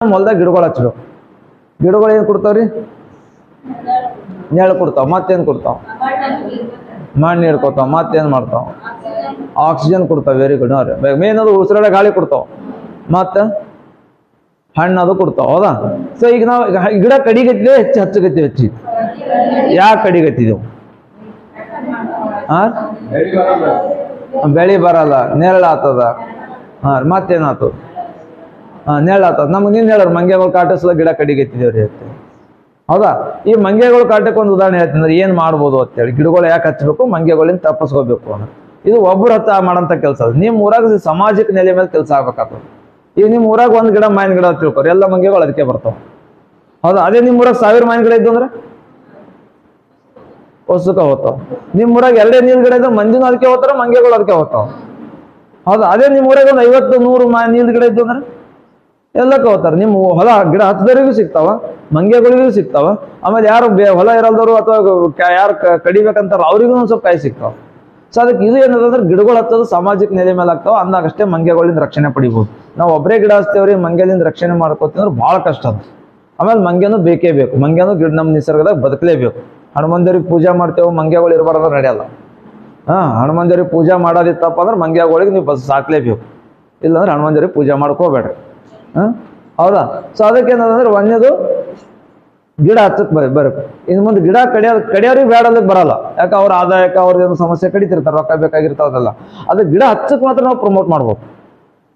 ಹೊಲ್ದಾಗ ಗಿಡಗಳು ಹಚ್ಚಬೇಕು ಗಿಡಗಳು ಏನು ಕೊಡ್ತಾವ್ರಿ ನೆರಳು ಕೊಡ್ತಾವ ಮತ್ತೇನು ಕೊಡ್ತಾವ? ಮಣ್ಣು ಹಿಡ್ಕೊತಾವ ಮತ್ತೇನು ಮಾಡ್ತಾವ? ಆಕ್ಸಿಜನ್ ಕೊಡ್ತಾವ ವೆರಿ ಗುಡ್ ಅವ್ರಿ ಮೇನ್ ಅದು ಉಸಿರಾಡ ಗಾಳಿ ಕೊಡ್ತಾವ. ಮತ್ತೆ ಹಣ್ಣು ಅದು ಕೊಡ್ತಾವ ಹೌದಾ? ಸೊ ಈಗ ನಾವು ಗಿಡ ಕಡಿಗತ್ತಿದೆ ಹೆಚ್ಚು ಹಚ್ಚಗತ್ತಿವಿ ಹೆಚ್ಚಿ. ಯಾಕೆ ಕಡಿಗತ್ತಿದೆವು ಹಾಂ ಬೆಳಿ ಬರಲ್ಲ. ನೆರಳು ಆತದ. ಹಾಂ ಮತ್ತೇನಾಗ್ತದ ಆತದ ನಮ್ಗೆ ನೀನು ಹೇಳೋರು ಮಂಗೆಗಳು ಕಾಟಿಸ್ಲ ಗಿಡ ಕಡಿಗೆತ್ತಿದೇವ್ರಿ ಅಂತ ಹೌದಾ? ಈ ಮಂಗೆಗಳು ಕಾಟಕ್ಕೆ ಒಂದು ಉದಾಹರಣೆ ಹೇಳ್ತೀನಿ ಅಂದ್ರೆ ಏನು ಮಾಡ್ಬೋದು ಅಂತೇಳಿ. ಗಿಡಗಳು ಯಾಕೆ ಹಚ್ಚಬೇಕು? ಮಂಗೆಗಳಿಂದ ತಪ್ಪಿಸ್ಕೋಬೇಕು ಅನ್ನೋದು ಇದು ಒಬ್ಬರು ಹತ್ತ ಮಾಡೋಂಥ ಕೆಲಸ ಅದು. ನಿಮ್ಮ ಊರಾಗ ಸಾಮಾಜಿಕ ನೆಲೆ ಮೇಲೆ ಕೆಲಸ ಆಗ್ಬೇಕಾಗ್ತದೆ ಈಗ ನಿಮ್ಮ ಊರಾಗ ಒಂದು ಗಿಡ, ಮಾವಿನ ಗಿಡ ತಿಳ್ಕೊರಿ. ಎಲ್ಲ ಮಂಗೆಗಳು ಅದಕ್ಕೆ ಬರ್ತಾವೆ. ಹೌದಾ? ಅದೇ ನಿಮ್ಮ ಊರಾಗ ಸಾವಿರ ಮಾವಿನ ಗಿಡ ಇದ್ದು ಅಂದ್ರೆ? ಹೊಸಕ ಹೋಗ್ತಾವ. ನಿಮ್ಮ ಊರಾಗ ಎರಡೇ ನೀಲ್ ಗಿಡ ಇದ್ದ ಮಂದಿನೂ ಅದಕ್ಕೆ ಹೋಗ್ತಾರ ಮಂಗೆಗಳು ಅದಕ್ಕೆ ಹೋಗ್ತಾವ. ಹೌದಾ? ಅದೇ ನಿಮ್ಮ ಊರಾಗ ಒಂದು ಐವತ್ತು ನೂರು ಮಾ, ನೀಲ್ ಗಿಡ ಇದ್ದು ಅಂದ್ರೆ? ಎಲ್ಲಕ್ಕೆ ಹೋಗ್ತಾರೆ ನಿಮ್ಮ ಹೊಲ ಗಿಡ ಹತ್ತದವರಿಗೂ ಸಿಗ್ತಾವ, ಮಂಗ್ಯಗಳಿಗೂ ಸಿಗ್ತಾವ, ಆಮೇಲೆ ಯಾರು ಬೇ ಹೊಲ ಇರಲ್ದವರು ಅಥವಾ ಯಾರು ಕಡಿಬೇಕಂತಾರ ಅವ್ರಿಗೂ ಒಂದು ಸ್ವಲ್ಪ ಕಾಯಿ ಸಿಗ್ತಾವ. ಸೊ ಅದಕ್ಕೆ ಇದು ಏನದಂದ್ರೆ ಗಿಡಗಳು ಹತ್ತೋದು ಸಾಮಾಜಿಕ ನೆಲೆ ಮೇಲೆ ಆಗ್ತಾವ, ಅಂದಾಗಷ್ಟೇ ಮಂಗ್ಯಗಳಿಂದ ರಕ್ಷಣೆ ಪಡಿಬಹುದು ನಾವು ಒಬ್ಬರೇ ಗಿಡ ಹಚ್ತೇವ್ರಿ ಮಂಗೆಲಿಂದ ರಕ್ಷಣೆ ಮಾಡ್ಕೋತೀವಿ ಭಾಳ ಕಷ್ಟ ಅದು. ಆಮೇಲೆ ಮಂಗ್ಯನೂ ಬೇಕೇ ಬೇಕು, ಮಂಗ್ಯನೂ ಗಿಡ ನಮ್ಮ ನಿಸರ್ಗದಾಗ ಬದುಕಲೇಬೇಕು. ಹನುಮಂದರಿಗೆ ಪೂಜೆ ಮಾಡ್ತೇವೆ, ಮಂಗ್ಯಗಳು ಇರಬಾರ್ದು ನಡೆಯಲ್ಲ. ಹಾ ಹನುಮಂದರಿಗೆ ಪೂಜೆ ಮಾಡೋದಿತ್ತಪ್ಪ ಅಂದ್ರೆ ಮಂಗ್ಯಗಳಿಗೆ ನೀವು ಬಸ್ ಸಾಕ್ಲೇಬೇಕು. ಇಲ್ಲಾಂದ್ರೆ ಹನುಮಂದರಿಗೆ ಪೂಜೆ ಮಾಡ್ಕೋಬೇಡ್ರಿ. ಹೌದಾ? ಸೊ ಅದಕ್ಕೆ ಏನಂದ್ರೆ ಒಂದೇದು ಗಿಡ ಹಚ್ಚಕ್ ಬರ ಬರಬೇಕು ಇನ್ನು ಮುಂದೆ ಗಿಡ ಕಡಿಯೋದು ಕಡಿಯೋರಿಗೆ ಬೇಡದಕ್ಕೆ ಬರಲ್ಲ. ಯಾಕೆ ಅವ್ರ ಆದಾಯಕ್ಕೆ ಅವ್ರದ್ದೇನು ಸಮಸ್ಯೆ ಕಡಿತಿರ್ತಾರೆ, ರೊಕ್ಕ ಬೇಕಾಗಿರ್ತಾವಲ್ಲ ಅದು ಗಿಡ ಹಚ್ಚಕ್ ಮಾತ್ರ ನಾವು ಪ್ರಮೋಟ್ ಮಾಡ್ಬೋದು.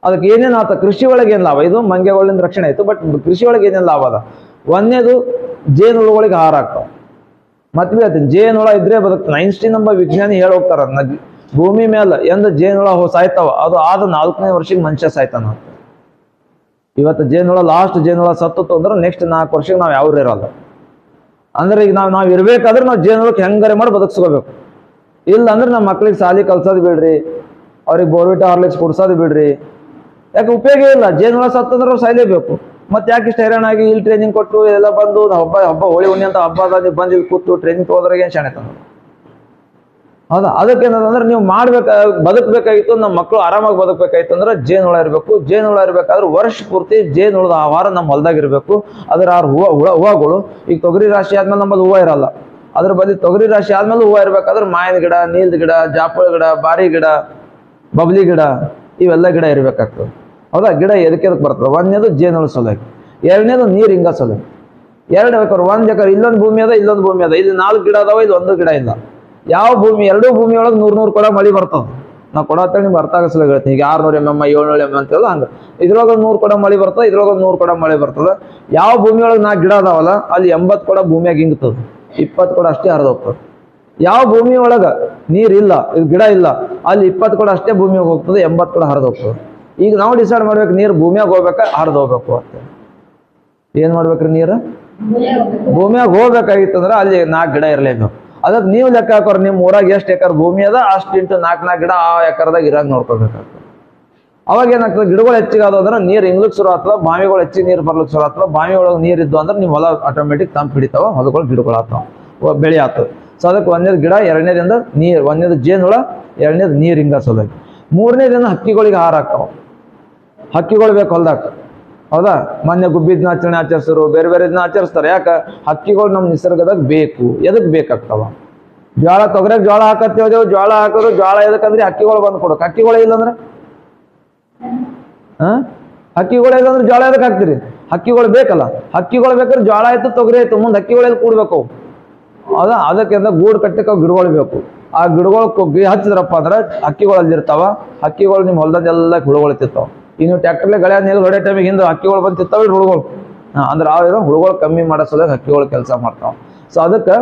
ಅದಕ್ಕೆ ಏನೇನು ಆತ ಕೃಷಿ ಒಳಗೆ ಏನು ಲಾಭ? ಇದು ಮಂಗೆಗಳಿಂದ ರಕ್ಷಣೆ ಆಯ್ತು ಬಟ್ ಕೃಷಿ ಒಳಗೆ ಏನೇನು ಲಾಭ ಅದ? ಒಂದೇದು ಜೇನುಳುಗಳಿಗೆ ಆಹಾರ ಆಗ್ತಾವ. ಮತ್ತೆ ಹೇಳ್ತೀನಿ ಜೇನುಹುಳ ಇದ್ರೆ ಬದುಕ್ತಾನೆ ಐನ್ಸ್ಟೀನ್ ಎಂಬ ವಿಜ್ಞಾನಿ ಹೇಳಿ ಹೋಗ್ತಾರ, ನದಿ ಭೂಮಿ ಮೇಲೆ ಎಂದ ಜೇನುಳ ಸಾಯ್ತಾವ, ಅದು ಆದ ನಾಲ್ಕನೇ ವರ್ಷಕ್ಕೆ ಮನುಷ್ಯ ಸಾಯ್ತಾನ. ಇವತ್ತು ಜೇನುಳ ಲಾಸ್ಟ್ ಜೇನುಳ ಸತ್ತು ಅಂದ್ರೆ ನೆಕ್ಸ್ಟ್ ನಾಲ್ಕು ವರ್ಷಕ್ಕೆ ನಾವು ಯಾವ್ರು ಇರಲ್ಲ. ಅಂದ್ರೆ ಈಗ ನಾವು ನಾವು ಇರಬೇಕಾದ್ರೆ ನಾವು ಜೇನುಳಕ್ಕೆ ಹೆಂಗಾರೆ ಮಾಡಿ ಬದುಕಿಸ್ಕೋಬೇಕು. ಇಲ್ಲ ಅಂದ್ರೆ ನಮ್ಮ ಮಕ್ಳಿಗೆ ಸಾಲಿ ಕಲ್ಸೋದು ಬಿಡ್ರಿ, ಅವ್ರಿಗೆ ಬೋರ್ವಿಟ ಹಾರ್ಲಿಕ್ಸ್ ಕೊಡ್ಸೋದು ಬಿಡ್ರಿ. ಯಾಕೆ ಉಪಯೋಗ ಇಲ್ಲ? ಜೇನುಳ ಸತ್ತಂದ್ರೆ ಅವ್ರು ಸಾಯ್ಲೇಬೇಕು ಮತ್ತೆ ಯಾಕೆ ಇಷ್ಟು ಹೈರಾಣ ಆಗಿ ಇಲ್ಲಿ ಟ್ರೈನಿಂಗ್ ಕೊಟ್ಟು ಎಲ್ಲ ಬಂದು, ಹಬ್ಬ ಹಬ್ಬ, ಹೋಳಿ ಹುಣ್ಣಿ ಅಂತ ಹಬ್ಬ ಬಂದು ಇಲ್ಲಿ ಕೂತು ಟ್ರೈನಿಂಗ್ ಹೋದ್ರಾಗ ಏನು ಶಾಣೆ ತಂದ್ರು ಹೌದಾ? ಅದಕ್ಕೆ ಏನಂದ್ರೆ ನೀವು ಮಾಡ್ಬೇಕ, ಬದುಕಬೇಕಾಗಿತ್ತು, ನಮ್ಮ ಮಕ್ಕಳು ಆರಾಮಾಗಿ ಬದುಕಬೇಕಾಗಿತ್ತು ಅಂದ್ರೆ ಜೇನುಹುಳ ಇರಬೇಕು. ಜೇನುಹುಳ ಇರಬೇಕಾದ್ರೆ ವರ್ಷ ಪೂರ್ತಿ ಜೇನು ಹುಳದ ಆಹಾರ ನಮ್ಮ ಹೊಲದಾಗ ಇರಬೇಕು. ಅದರ ಆರು ಹೂವು, ಹುಳ, ಹೂವುಗಳು. ಈಗ ತೊಗರಿ ರಾಶಿ ಆದ್ಮೇಲೆ ನಮ್ಮದು ಹೂವು ಇರಲ್ಲ. ಅದ್ರ ಬದಿ ತೊಗರಿ ರಾಶಿ ಆದ್ಮೇಲೆ ಹೂವು ಇರಬೇಕಾದ್ರೆ ಮಾವಿನ ಗಿಡ, ನೀಲ್ದ ಗಿಡ, ಜಾಪಳ ಗಿಡ, ಬಾರಿ ಗಿಡ, ಬಬ್ಲಿ ಗಿಡ, ಇವೆಲ್ಲ ಗಿಡ ಇರ್ಬೇಕಾಗ್ತದೆ. ಹೌದಾ? ಗಿಡ ಎದಕ್ಕೆ ಎದಕ್ಕೆ ಬರ್ತದೆ? ಒಂದನೇದು ಜೇನುಹುಳ ಸಲುವಾಗಿ ಎರಡನೇದು ನೀರು ಹಿಂಗ ಸಲುವಾಗಿ ಎರಡು ಬೇಕಾದ್ರೆ ಒಂದು ಎಕರೆ, ಇಲ್ಲೊಂದು ಭೂಮಿ ಅದ, ಇಲ್ಲೊಂದು ಭೂಮಿ ಅದ. ಇಲ್ಲಿ ನಾಲ್ಕು ಗಿಡ ಅದಾವ, ಇಲ್ಲಿ ಒಂದು ಗಿಡ ಇಲ್ಲ. ಯಾವ ಭೂಮಿ ಎರಡೂ ಭೂಮಿ ಒಳಗೆ ನೂರ್ ನೂರು ಕೊಡ ಮಳಿ ಬರ್ತದ. ನಾವು ಕೊಡ ಅಂತ ನಿಮ್ಗೆ ಅರ್ಥ ಆಗಸಲ ಹೇಳ್ತೀನಿ ಈಗ ಆರ್ನೂರ ಎಂ ಎಂ ಏಳ್ನೂರ ಎಂ ಅಂತೆಲ್ಲ ಹಂಗೆ. ಇದ್ರೊಳಗೆ ನೂರು ಕೊಡ ಮಳೆ ಬರ್ತದೆ ಇದ್ರೊಳಗೆ ನೂರು ಕೊಡ ಮಳೆ ಬರ್ತದೆ. ಯಾವ ಭೂಮಿಯೊಳಗೆ ನಾ ನಾಲ್ಕು ಗಿಡ ಅದಾವಲ್ಲ ಅಲ್ಲಿ ಎಂಬತ್ತು ಕೊಡ ಭೂಮಿಯಾಗ ಹಿಂಗ್ತದ ಇಪ್ಪತ್ತು ಕೊಡ ಅಷ್ಟೇ ಹರಿದು ಹೋಗ್ತದೆ. ಯಾವ ಭೂಮಿ ನೀರಿಲ್ಲ ನೀರ್ ಇಲ್ಲ ಇದು ಗಿಡ ಇಲ್ಲ ಅಲ್ಲಿ ಇಪ್ಪತ್ತು ಕೊಡ ಅಷ್ಟೇ ಭೂಮಿಯಾಗ ಹೋಗ್ತದೆ ಎಂಬತ್ತು ಕೊಡ ಹರಿದು ಹೋಗ್ತದೆ. ಈಗ ನಾವು ಡಿಸೈಡ್ ಮಾಡ್ಬೇಕು ನೀರು ಭೂಮಿಯಾಗ ಹೋಗ್ಬೇಕಾ ಹರಿದು ಹೋಗ್ಬೇಕು ಅಂತ. ಏನು ಮಾಡ್ಬೇಕ್ರಿ ನೀರು? ಭೂಮಿಯಾಗ ಹೋಗ್ಬೇಕಾಗಿತ್ತಂದ್ರೆ ಅಲ್ಲಿ ನಾಲ್ಕು ಗಿಡ ಇರಲೇಬೇಕು. ಅದಕ್ಕೆ ನೀವು ಲೆಕ್ಕ ಹಾಕೋರು ನಿಮ್ಮ ಊರಾಗ ಎಷ್ಟು ಎಕರ್ ಭೂಮಿ ಅದ, ಅಷ್ಟು ಇಂಟು ನಾಲ್ಕು ನಾಲ್ಕು ಗಿಡ ಆ ಎಕರ್ದಾಗ ಇರಾಗ ನೋಡ್ಕೋಬೇಕಾಗ್ತದೆ. ಅವಾಗ ಏನಾಗ್ತದೆ, ಗಿಡಗಳು ಹೆಚ್ಚಿಗೆ ಆದವು ಅಂದ್ರೆ ನೀರು ಇಂಗ್ಲಿಕ್ ಶುರು ಆಗ್ತದೆ, ಬಾವಿಗಳು ಹೆಚ್ಚಿಗೆ ನೀರು ಬರ್ಲಿಕ್ಕೆ ಶುರು ಆಗ್ತದೆ ಬಾವಿ ಒಳಗೆ ನೀರು ಇದ್ದು ಅಂದ್ರೆ ನಿಮ್ಮ ಹೊಲ ಆಟೋಮೆಟಿಕ್ ತಂಪು ಹಿಡಿತಾವ, ಹೊಲಗಳು ಗಿಡಗಳು ಒ- ಬೆಳೆ ಆಗ್ತದೆ. ಸೊ ಅದಕ್ಕೆ ಒಂದೇದು ಗಿಡ, ಎರಡನೇದಿಂದ ನೀರು, ಒಂದೇದು ಜೇನುಳ ಎರಡನೇದು ನೀರು ಹಿಂಗ ಮೂರನೇದಿಂದ ಹಕ್ಕಿಗಳಿಗೆ ಆಹಾರ ಆಗ್ತಾವ ಹಕ್ಕಿಗಳು ಬೇಕು ಹೊಲ್ದಾಗ. ಹೌದಾ? ಮೊನ್ನೆ ಗುಬ್ಬಿ ದಿನಾಚರಣೆ ಆಚರಿಸಿದ್ರು ಬೇರೆ ಬೇರೆ ದಿನ ಆಚರಿಸ್ತಾರೆ. ಯಾಕೆ? ಹಕ್ಕಿಗಳು ನಮ್ಮ ನಿಸರ್ಗದಾಗ ಬೇಕು. ಎದಕ್ಕೆ ಬೇಕಾಗ್ತಾವ? ಜ್ವಾಳ ತೊಗರೆ ಜ್ವಾಳ ಹಾಕತ್ತೇವ್ ಜ್ವಾಳ ಹಾಕೋದು ಜ್ವಾಳ ಎದಕ್ಕಂದ್ರೆ ಹಕ್ಕಿಗಳು ಬಂದು ಕೊಡಕ್ ಹಕ್ಕಿಗಳು ಇಲ್ಲಂದ್ರೆ? ಹಾ? ಇಲ್ಲಂದ್ರೆ ಜ್ವಾಳ ಎದಕ್ಕೆ ಹಾಕ್ತೀರಿ? ಹಕ್ಕಿಗಳು ಬೇಕಲ್ಲ. ಹಕ್ಕಿಗಳು ಬೇಕಾದ್ರೆ ಜ್ವಾಳ ಆಯ್ತು, ತೊಗರಿ ಆಯ್ತು, ಮುಂದೆ ಹಕ್ಕಿಗಳೆಲ್ಲ ಕೂಡ್ಬೇಕು? ಅದ ಅದಕ್ಕೆ ಗೂಡು ಕಟ್ಟಕ್ಕೆ ಗಿಡಗಳು ಬೇಕು. ಆ ಗಿಡಗಳು ಹಚ್ಚಿದ್ರಪ್ಪ ಅಂದ್ರೆ ಹಕ್ಕಿಗಳು ಅಲ್ಲಿರ್ತಾವ ಹಕ್ಕಿಗಳು ನಿಮ್ಮ ಹೊಲದಲ್ಲೆಲ್ಲ ಗಿಡಗಳು ತಿಂತಾವ. ಇನ್ನು ಟ್ಯಾಕ್ಟರ್ಲೆ ಗಳೆ ನೀರು ಹೊಡೆ ಟೈಮಿಗೆ ಹಿಂದೆ ಹಕ್ಕಿಗಳು ಬಂದು ತಿಂತಾವ ಹುಳುಗಳು ಅಂದ್ರೆ ಆ ಹುಳುಗಳು ಕಮ್ಮಿ ಮಾಡೋ ಸಲುವಾಗಿ ಹಕ್ಕಿಗಳು ಕೆಲಸ ಮಾಡ್ತಾವ. ಸೊ ಅದಕ್ಕೆ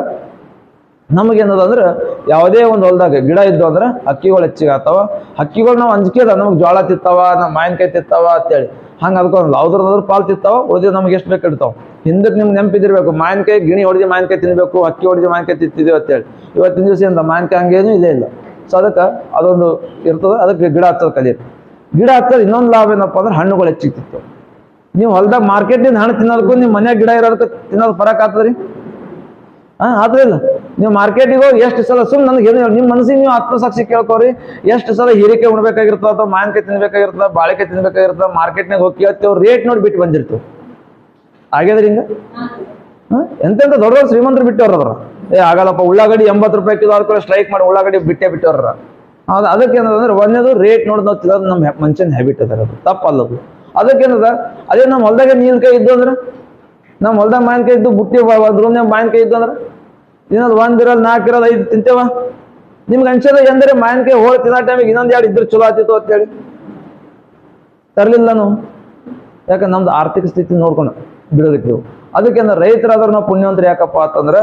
ನಮಗೇನದ ಅಂದ್ರೆ ಯಾವುದೇ ಒಂದು ಹೊಲದಾಗ ಗಿಡ ಇದ್ದು ಅಂದ್ರೆ ಹಕ್ಕಿಗಳು ಹೆಚ್ಚಿಗೆ ಆಗ್ತಾವ. ಹಕ್ಕಿಗಳು ನಾವು ಅಂಜಿಕೆ ನಮಗೆ ಜೋಳ ತಿತ್ತಾವ ನಮ್ಮ ಮಾವಿನಕಾಯಿ ತಿತ್ತಾವ ಅಂತೇಳಿ. ಹಂಗೆ ಅದಕ್ಕೊಂದು ಯಾವ್ದ್ರದ್ರ ಪಾಲ್ ತಿತ್ತಾವ ಉಳಿದ ನಮ್ಗೆ ಎಷ್ಟು ಬೇಕು ಇಡ್ತಾವ. ಹಿಂದಕ್ಕೆ ನಿಮ್ಗೆ ನೆನಪಿದಿರ್ಬೇಕು, ಮಾವಿನಕಾಯಿ ಗಿಣಿ ಹೊಡೆದು ಮಾವಿನಕಾಯಿ ತಿನ್ಬೇಕು, ಹಕ್ಕಿ ಹೊಡೆದು ಮಾವಿನಕಾಯಿ ತಿಂತಿದ್ದೀವಿ ಅಂತೇಳಿ. ಇವತ್ತಿನ ದಿವಸ ಅಂತ ಮಾವಿನಕಾಯಿ ಹಂಗೇನು ಇದೇ ಇಲ್ಲ. ಸೊ ಅದಕ್ಕೆ ಅದೊಂದು ಇರ್ತದೆ, ಅದಕ್ಕೆ ಗಿಡ ಹಚ್ಚೋದು ಕಲಿಯಿರಿ ಗಿಡ ಹಚ್ಚೋದು ಇನ್ನೊಂದು ಲಾಭ ಏನಪ್ಪ ಅಂದ್ರೆ ಹಣ್ಣುಗಳು ಹೆಚ್ಚಿತ್ತು ನೀವು ಹೊಲ್ದಾಗ ಮಾರ್ಕೆಟ್ನಿಂದ ಹಣ್ಣು ತಿನ್ನೋದಕ್ಕೂ ನಿಮ್ಮ ಮನ್ಯಾಗ ಗಿಡ ಇರೋದಕ್ಕೆ ತಿನ್ನೋದು ಫರಕ್ ಆಗ್ತದ್ರಿ? ಹಾ ಆದ್ರಿಲ್ಲ ನೀವು ಮಾರ್ಕೆಟಿಗೆ ಹೋಗಿ ಎಷ್ಟು ಸಲ ಸುಮ್ ನನಗೆ ಏನು ನಿಮ್ಮ ಮನಸ್ಸಿಗೆ ನೀವು ಆತ್ಮಸಾಕ್ಷಿ ಕೇಳ್ಕೋರಿ. ಎಷ್ಟು ಸಲ ಹೀರಿಕೆ ಉಣ್ಬೇಕಾಗಿರ್ತದ ಅಥವಾ ಮಾವಿನಕಾಯಿ ತಿನ್ಬೇಕಾಗಿರ್ತದೆ, ಬಾಳೆಕಾಯಿ ತಿನ್ಬೇಕಾಗಿರ್ತದೆ ಮಾರ್ಕೆಟ್ನಾಗ ಹೋಗಿ ಕೇಳ್ತೇವೆ ರೇಟ್ ನೋಡಿ ಬಿಟ್ಟು ಬಂದಿರ್ತೀವಿ. ಆಗ್ಯದ್ರಿ ಹಿಂಗ? ಎಂತೆಂತ ದೊಡ್ಡ ದೊಡ್ಡ ಶ್ರೀಮಂತರು ಬಿಟ್ಟವ್ರ ಏ, ಆಗಲ್ಲಪ್ಪ, ಉಳ್ಳಾಗಡ್ಡಿ ಎಂಬತ್ತು ರೂಪಾಯಿ ಕಿಲೋ ಸ್ಟ್ರೈಕ್ ಮಾಡಿ ಉಳ್ಳಾಗಡ್ಡಿ ಬಿಟ್ಟೆ ಬಿಟ್ಟವ್ರ ಹೌದು ಅದಕ್ಕೆ ಏನದಂದ್ರೆ ಒಂದೇದು ರೇಟ್ ನೋಡಿದ ನಾವು ತಿನ್ನೋದು ನಮ್ಮ ಮನುಷ್ಯನ ಹ್ಯಾಬಿಟ್ ಅದ ಅದು. ತಪ್ಪಲ್ಲದು. ಅದಕ್ಕೇನದ ಅದೇ ನಮ್ಮ ಹೊಲ್ದಾಗ ಕೈ ಇದ್ದು ಅಂದ್ರೆ ನಮ್ಮ ಹೊಲ್ದಾಗ ಮಾವಿನಕಾಯಿ ಇದ್ದು ಬುಟ್ಟಿ ರೂಮ್ನಾಗ ಮಾವಿನಕಾಯಿ ಇದ್ದು ಅಂದ್ರೆ, ಇನ್ನೊಂದು ಒಂದ್ ಇರಲ್, ನಾಲ್ಕು ಇರಲ್, ಐದು ತಿಂತೇವ? ನಿಮ್ಗೆ ಅನ್ಸದ ಎಂದರೆ ಮಾವಿನಕಾಯಿ ಹೋಗಿ ತಿನ್ನೋ ಟೈಮಿಗೆ ಇನ್ನೊಂದು ಎರಡು ಇದ್ರೆ ಚಲೋ ಆತಿತ್ತು ಅಂತೇಳಿ? ತರಲಿಲ್ಲ ನಾವು ಯಾಕಂದ್ರೆ ನಮ್ದು ಆರ್ಥಿಕ ಸ್ಥಿತಿ ನೋಡ್ಕೊಂಡು ಬಿಡೋದಕ್ಕೆ ಅದಕ್ಕೆ ರೈತರಾದ್ರೂ ನಾವು ಪುಣ್ಯವಂತರು ಯಾಕಪ್ಪ ಅಂತಂದ್ರೆ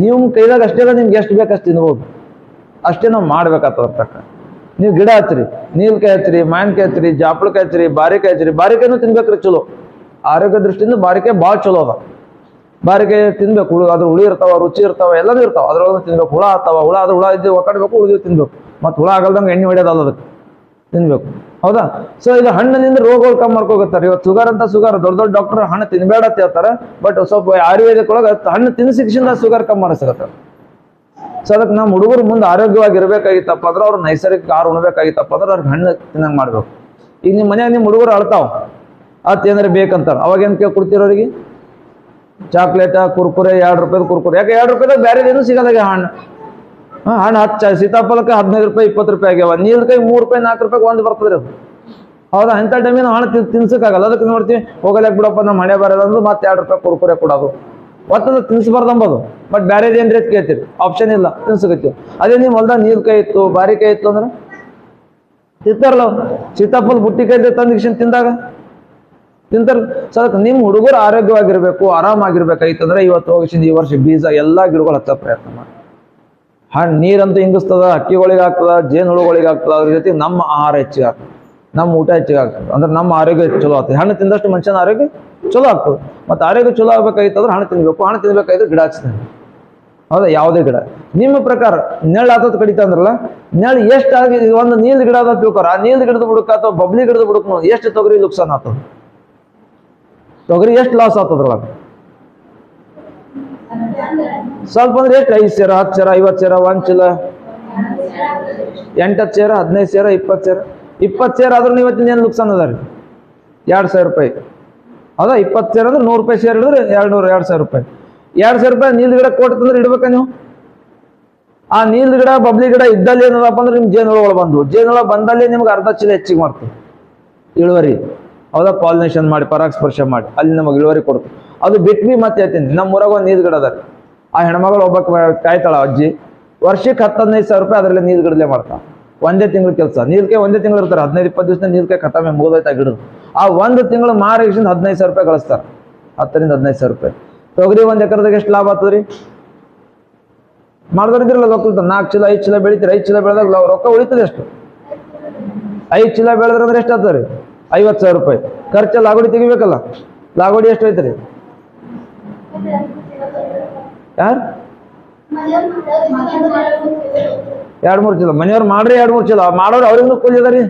ನಿಮ್ಮ ಕೈದಾಗ ಅಷ್ಟೇ ನಿಮ್ಗೆ ಎಷ್ಟು ಬೇಕು ಅಷ್ಟು ತಿನ್ಬೋದು. ಅಷ್ಟೇ ನಾವು ಮಾಡ್ಬೇಕಾಗ್ತದ ನೀವು ಗಿಡ ಹಚ್ಚಿರಿ ನೀಲ್ಕಾಯಿ ಹಚ್ಚಿರಿ ಮಾವಿನಕಾಯಿ ಹಚ್ಚಿರಿ ಜಾಪಳಕಾಯಿ ಹಚ್ಚಿರಿ, ಬಾರಿಕಾಯಿ ಹಚ್ಚಿರಿ, ಬಾರಿಕಾಯಿನೂ ತಿನ್ಬೇಕ್ರಿ ಚಲೋ. ಆರೋಗ್ಯ ದೃಷ್ಟಿಯಿಂದ ಬಾರಿಕಾಯಿ ಭಾಳ ಚಲೋ ಅದ. ಬಾರಿಕಾಯಿ ತಿನ್ಬೇಕು, ಹುಳು ಅದ್ರ ಹುಳಿ ಇರ್ತಾವ, ರುಚಿ ಇರ್ತಾವ, ಎಲ್ಲನೂ ಇರ್ತಾವ, ಅದ್ರೊಳಗೆ ತಿನ್ಬೇಕು, ಹುಳ ಆತಾವ, ಹುಳ ಅದ್ರ ಹುಳ ಇದ್ದು ಒಕ್ಕಾಡ್ಬೇಕು ಹುಳಿದು ತಿನ್ಬೇಕು. ಮತ್ತು ಹುಳ ಆಗಲ್ದಂಗೆ ಎಣ್ಣೆ ಹೊಡೆಯೋದಲ್ಲ ಅದಕ್ಕೆ, ತಿನ್ಬೇಕು. ಹೌದಾ? ಸೊ ಇದು ಹಣ್ಣಿನಿಂದ ರೋಗಗಳು ಕಮ್ಮಿ ಮಾಡ್ಕೋಗತ್ತಾರೆ ಇವತ್ತು ಸುಗರ್ ಅಂತ ಶುಗರ್ ದೊಡ್ಡ ದೊಡ್ಡ ಡಾಕ್ಟರ್ ಹಣ್ಣು ತಿನ್ಬೇಡ ಅಂತ ಹೇಳ್ತಾರೆ. ಬಟ್ ಸ್ವಲ್ಪ ಆಯುರ್ವೇದಿಕ್ ಒಳಗೆ ಹಣ್ಣು ತಿನ್ಸಿಕ್ಷಿಂದ ಸುಗರ್ ಕಮ್ಮಿ ಮಾಡಿಸಿರತ್ತೆ. ಸೊ ಅದಕ್ಕೆ ನಮ್ಮ ಹುಡುಗರು ಮುಂದೆ ಆರೋಗ್ಯವಾಗಿ ಇರಬೇಕಾಗಿತ್ತಪ್ಪ ಅಂದ್ರೆ ಅವ್ರು ನೈಸರ್ಗಿಕ ಆರು ಉಣ್ಬೇಕಾಗಿತ್ತಪ್ಪ ಅಂದ್ರೆ ಅವ್ರಿಗೆ ಹಣ್ಣು ತಿನ್ನಂಗೆ ಮಾಡ್ಬೇಕು. ಈಗ ನಿಮ್ಮ ಮನ್ಯಾಗ ನಿಮ್ಮ ಹುಡುಗರು ಅಳ್ತಾವ ಅತ್ ಏನಾರ ಬೇಕಂತಾರೆ. ಅವಾಗ ಏನು ಕೇಳಿ ಕೊಡ್ತೀರ ಚಾಕ್ಲೇಟ, ಕುರ್ಕುರೆ, ಎರಡು ರೂಪಾಯಿ ಕುರ್ಕುರೆ. ಯಾಕೆ ಎರಡು ರೂಪಾಯಿದ ಬೇರೆ ಏನು ಸಿಗಲ್ಲಾಗ ಹಣ್ಣು? ಹಾಂ, ಹಣ್ಣು ಹತ್ತು ಸೀತಾಫಲಕ್ಕೆ ಹದಿನೈದು ರೂಪಾಯಿ, ಇಪ್ಪತ್ತು ರೂಪಾಯಿ ಆಗ್ಯಾವ. ಕೈ ಮೂರು ರೂಪಾಯಿ, ನಾಲ್ಕು ರೂಪಾಯಿ ಒಂದು ಬರ್ತದ್ರಿ ಅದು. ಹೌದಾ? ಇಂಥ ಟೈಮಿನ ಹಣ್ಣು ತಿನ್ ತಿನ್ಸಕ್ಕಾಗಲ್ಲ. ಅದಕ್ಕೆ ನೋಡ್ತೀವಿ ಹೋಗಲ್ಯಾಕ ಬಿಡಪ್ಪ, ನಮ್ಮ ಮನೆ ಬರೋದಂದ್ರೆ ಮತ್ತೆ ಎರಡು ರೂಪಾಯಿ ಕುರ್ಕುರೆ ಕೊಡೋದು. ಒತ್ತದ ತಿನ್ಸ್ಬಾರ್ದಂಬದು. ಬಟ್ ಬ್ಯಾರೇಜ್ ಏನ್ರಿ ಅಂತ ಕೇಳ್ತೀರಿ ಆಪ್ಷನ್ ಇಲ್ಲ ತಿನ್ಸಕತ್ತೀವಿ ಅದೇ ನೀವು ಹೊಲ್ದಾಗ ಕೈ ಇತ್ತು, ಬಾರಿ ಕೈ ಇತ್ತು ಅಂದ್ರೆ? ತಿಂತಾರಲ್ಲ ಚಿತ್ತಪ್ಪಲ್ ಬುಟ್ಟಿ ಕೈ ತಂದು ತಿಂದಾಗ? ತಿಂತಾರ. ಸೊ ಅದಕ್ಕೆ ನಿಮ್ಮ ಹುಡುಗರು ಆರೋಗ್ಯವಾಗಿರ್ಬೇಕು ಆರಾಮಾಗಿರ್ಬೇಕಾಯ್ತಂದ್ರೆ ಇವತ್ತು ಹೋಗಿಸಿದ ಈ ವರ್ಷ ಬೀಜ ಎಲ್ಲಾ ಗಿಡಗಳು ಹತ್ತ ಪ್ರಯತ್ನ ಮಾಡಿ. ಹಣ್ಣು ನೀರಂತ ಹಿಂಗಿಸ್ತದ ಅಕ್ಕಿಗಳಿಗೆ ಆಗ್ತದ, ಜೇನುಹುಳುಗಳಿಗೆ ಆಗ್ತದ, ಅದ್ರ ಜೊತೆ ನಮ್ಮ ಆಹಾರ ಹೆಚ್ಚಿಗೆ ಆಗ್ತದೆ. ನಮ್ಮ ಊಟ ಹೆಚ್ಚಿಗೆ ಆಗ್ತದೆ. ಅಂದ್ರೆ ನಮ್ಮ ಆರೋಗ್ಯ ಚಲೋ ಆಗ್ತದೆ. ಹಣ್ಣು ತಿಂದಷ್ಟು ಮನುಷ್ಯನ ಆರೋಗ್ಯ ಚಲೋ ಆಗ್ತದೆ. ಮತ್ತೆ ಆರೋಗ್ಯ ಚಲೋ ಆಗ್ಬೇಕಾಗಿತ್ತಂದ್ರೆ ಹಣ ತಿನ್ಬೇಕು, ಹಣ ತಿನ್ಬೇಕಾಗಿದ್ರೆ ಗಿಡ ಹಚ್ತೇನೆ. ಹೌದಾ? ಯಾವುದೇ ಗಿಡ. ನಿಮ್ಮ ಪ್ರಕಾರ ನೆಳ ಆತದ ಕಡಿತ ಅಂದ್ರಲ್ಲ, ನೆರಳು ಎಷ್ಟು ಆಗಿ ಒಂದು ನೀಲ್ ಗಿಡ ಅದ ತಿಳ್ಕೊರ? ಆ ನೀಲ್ ಗಿಡದ ಬುಡಕ ಅಥವಾ ಬಬ್ಲಿ ಗಿಡದ ಬುಡಕ್ ಎಷ್ಟು ತೊಗರಿ ನುಕ್ಸಾನ್ ಆತದ ತೊಗರಿ ಎಷ್ಟು ಲಾಸ್ ಆತದ್ರಲ್ಲ ಸ್ವಲ್ಪ ಅಂದ್ರೆ ಎಷ್ಟು? ಐದು ಸೇರ, ಹತ್ತು ಸೇರ, ಐವತ್ತು ಸೇರ, ಒಂದ್ ಚೀಲ. ಎಂಟತ್ತು ಸೇರ, ಹದಿನೈದು ಸೇರ ಇಪ್ಪತ್ತು ಸೇರ. ಇಪ್ಪತ್ತು ಸೇರ ಆದ್ರೂ ಇವತ್ತಿನ ಏನು ನುಕ್ಸಾನ್ ಅದ ರೀ? ಎರಡು ಸಾವಿರ ರೂಪಾಯಿ. ಹೌದಾ ಇಪ್ಪತ್ತು ಸೇರ್ ಅಂದ್ರೆ ನೂರು ರೂಪಾಯಿ ಶೇರ್ ಹಿಡಿದ್ರೆ ಎರಡು ನೂರು ಎರಡು ಸಾವಿರ ರೂಪಾಯಿ. ಎರಡು ಸಾವಿರ ರೂಪಾಯಿ ನೀಲ್ ಗಿಡ ಕೊಟ್ಟಂದ್ರೆ ಇಡ್ಬೇಕ ನೀವು? ಆ ನೀಲ್ ಗಿಡ, ಬಬ್ಲಿ ಗಿಡ ಇದ್ದಲ್ಲಿ ಏನದಪ್ಪ ಅಂದ್ರೆ ನಿಮ್ಗೆ ಜೇನುಗಳು ಬಂದು ಜೇನುಗಳು ಬಂದಲ್ಲಿ ನಿಮ್ಗೆ ಅರ್ಧ ಚೀಲ ಹೆಚ್ಚಿಗೆ ಮಾಡ್ತೀವಿ ಇಳುವರಿ. ಹೌದಾ? ಪಾಲಿನೇಷನ್ ಮಾಡಿ, ಪರಾಗಸ್ಪರ್ಶ ಮಾಡಿ. ಅಲ್ಲಿ ನಮಗೆ ಇಳುವರಿ ಕೊಡ್ತು. ಅದು ಬಿಟ್ವಿ ಮತ್ತೆ ಹೇಳ್ತೀನಿ. ನಮ್ಮ ಊರಾಗ ಒಂದು ನೀಲ್ ಗಿಡ ಅದ. ಆ ಹೆಣ್ಮಗಳು ಒಬ್ಬ ಕಾಯ್ತಾಳ ಅಜ್ಜಿ. ವರ್ಷಕ್ಕೆ ಹತ್ತು ಹದಿನೈದು ಸಾವಿರ ರೂಪಾಯಿ ಅದರಲ್ಲಿ ನೀಲ್ ಗಿಡದಲ್ಲೇ ಮಾಡ್ತಾ ಒಂದೇ ತಿಂಗಳ ಕೆಲಸ. ನೀಲ್ಕೆ ಒಂದೇ ತಿಂಗಳು ಇರ್ತಾರೆ. ಹದಿನೈದು, ಇಪ್ಪತ್ತು ದಿವಸ ನೀಲ್ಕೆ ಕಥಮೆ ಮುಗಿದೋಯ್ತಾ ಗಿಡದು. ಆ ಒಂದು ತಿಂಗಳು ಮಾರಿಸಿಂದ ಹದಿನೈದು ಸಾವಿರ ರೂಪಾಯಿ ಕಳಿಸ್ತಾರೆ ಹತ್ತರಿಂದ ಹದಿನೈದು ಸಾವಿರ ರೂಪಾಯಿ. ತೊಗರಿ ಒಂದು ಎಕರೆದಾಗ ಎಷ್ಟು ಲಾಭ ಆಗ್ತದ್ರಿ? ಮಾಡಿದ್ರಿದ್ರಲ್ಲ ಒಕ್ಕಲ್ತ ನಾಲ್ಕು ಚೀಲ, ಐದು ಚೀಲ ಬೆಳಿತೀರಿ. ಐದು ಚೀಲ ಬೆಳೆದಾಗ ರೊಕ್ಕ ಉಳಿತದೆ ಎಷ್ಟು ಐದು ಚೀಲ ಬೆಳೆದ್ರೆ ಅಂದ್ರೆ ಎಷ್ಟು ಆಗ್ತದೆ ರೀ ಐವತ್ತು ಸಾವಿರ ರೂಪಾಯಿ. ಖರ್ಚು ಲಾಗೋಡಿ ತೆಗಿಬೇಕಲ್ಲ. ಲಾಗೋಡಿ ಎಷ್ಟು ಐತ್ರಿ ಯಾರು? ಎರಡು ಮೂರು ಚೀಲ. ಮನೆಯವ್ರು ಮಾಡ್ರಿ ಎರಡು ಮೂರು ಚೀಲ ಮಾಡೋರು ಅವ್ರಿಗೂ ಕೂಲಿ ಅದ ರೀ?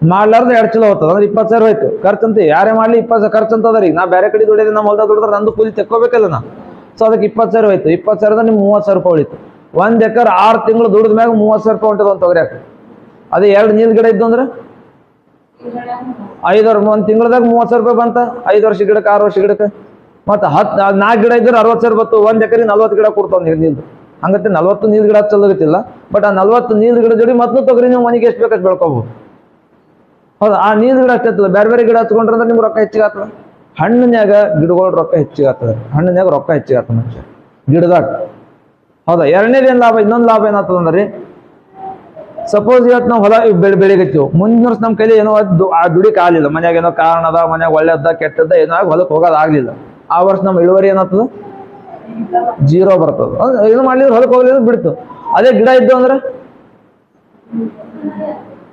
ಮಾಡ್ಲಾರ್ದ ಎರಡು ಚಲೋ ಹೋಗ್ತದ. ಅಂದ್ರೆ ಇಪ್ಪತ್ತು ಸಾವಿರ ಹೋಯ್ತು. ಅಂತ ಯಾರೇ ಮಾಡ್ಲಿ ಇಪ್ಪತ್ತು ಸಾವಿರ ಖರ್ಚು ಅಂತ ಈಗ ನಾ ಬೇರೆ ಕಡೆ ದುಡಿಯೋದು ನಮ್ಮ ಹೊಲ್ದಾಗ ದುಡಿದ್ರೆ ನಂದು ಕೂಲಿ ತೆಕ್ಕೋಬೇಕಲ್ಲ ನಾ. ಸೊ ಅದಕ್ಕೆ ಇಪ್ಪತ್ತು ಸಾವಿರ ಹೋಯ್ತು. ಇಪ್ಪತ್ತು ಸಾವಿರದ ನಿಮ್ಗೆ ಮೂವತ್ತು ಸಾವಿರ ರೂಪಾಯಿ ಉಳಿತು. ಒಂದ್ ಎಕರ್ ಆರು ತಿಂಗಳು ದುಡಿದ ಮ್ಯಾಗ ಮೂವತ್ತು ಸಾವಿರ ರೂಪಾಯಿ ಹೊಂಟದ ಒಂದು ತೊಗರಿಯಾಕ ಅದೇ ಎರಡು ನೀಲ್ ಗಿಡ ಇದ್ದು ಅಂದ್ರೆ? ಐದು ವರ್ಷ, ಒಂದು ತಿಂಗಳದಾಗ ಮೂವತ್ತು ಸಾವಿರ ರೂಪಾಯಿ ಬಂತ? ಐದು ವರ್ಷ ಗಿಡಕ್ಕೆ, ಆರು ವರ್ಷ ಗಿಡಕ್ಕೆ? ಮತ್ತೆ ಹತ್ತು ನಾಲ್ಕು ಗಿಡ ಇದ್ರೆ ಅರವತ್ತು ಸಾವಿರ ಬತ್ತು ಒಂದು ಎಕರೆ ನಲ್ವತ್ತು ಗಿಡ ಕೊಡ್ತಾವ ನೀರು ನೀಲ್ದು. ಹಂಗತ್ತೆ ನಲ್ವತ್ತು ನೀಲ್ ಗಿಡ ಹಚ್ಚಲಾಗತ್ತಿಲ್ಲ ಬಟ್ ಆ ನಲ್ವತ್ತು ನೀಲ್ ಗಿಡ ಜೋಡಿ ಮತ್ತೆ ತೊಗರಿ ನೀವು ಮನೆಗೆ ಎಷ್ಟು ಬೇಕಷ್ಟು ಬೆಳ್ಕೊಬೋದು. ಹೌದು, ಆ ನೀರು ಗಿಡ ಹತ್ತಲ್ಲ ಬೇರೆ ಬೇರೆ ಗಿಡ ಹತ್ಕೊಂಡ್ರೆ ನಿಮ್ಗೆ ರೊಕ್ಕ ಹೆಚ್ಚಿಗೆ ಆತದ ಹಣ್ಣಿನ್ಯಾಗ ಗಿಡಗಳ ರೊಕ್ಕ ಹೆಚ್ಚಿಗೆ ಆತದ ಹಣ್ಣಿನ್ಯಾಗ ರೊಕ್ಕ ಹೆಚ್ಚಿಗೆ ಆಗ್ತದೆ ಮನುಷ್ಯ. ಗಿಡದಾಗ. ಹೌದಾ, ಎರಡನೇದು ಏನು ಲಾಭ, ಇನ್ನೊಂದು ಲಾಭ ಏನಾಗ್ತದೆ ಅಂದ್ರೆ ಸಪೋಸ್ ಇವತ್ತು ನಾವು ಹೊಲ ಬೆಳೆ ಬೆಳಿಗತ್ತೀವಿ ಮುಂದಿನ ವರ್ಷ ನಮ್ಮ ಕೈಲಿ ಏನೋ ಆ ದುಡಿಕ್ ಆಗಲಿಲ್ಲ ಮನ್ಯಾಗ ಏನೋ ಕಾರಣ ಅದ, ಮನ್ಯಾಗ ಒಳ್ಳೆದ ಕೆಟ್ಟದ ಏನೋ ಹೊಲಕ್ಕೆ ಹೋಗೋದಾಗಲಿಲ್ಲ ಆ ವರ್ಷ ನಮ್ಮ ಇಳುವರಿ ಏನಾಗ್ತದ? ಜೀರೋ ಬರ್ತದ. ಏನು ಮಾಡ್ಲಿಲ್ಲ ಹೊಲಕ್ಕೆ ಹೋಗ್ಲಿಲ್ಲ, ಬಿಡ್ತು. ಅದೇ ಗಿಡ ಇದ್ದು ಅಂದ್ರೆ?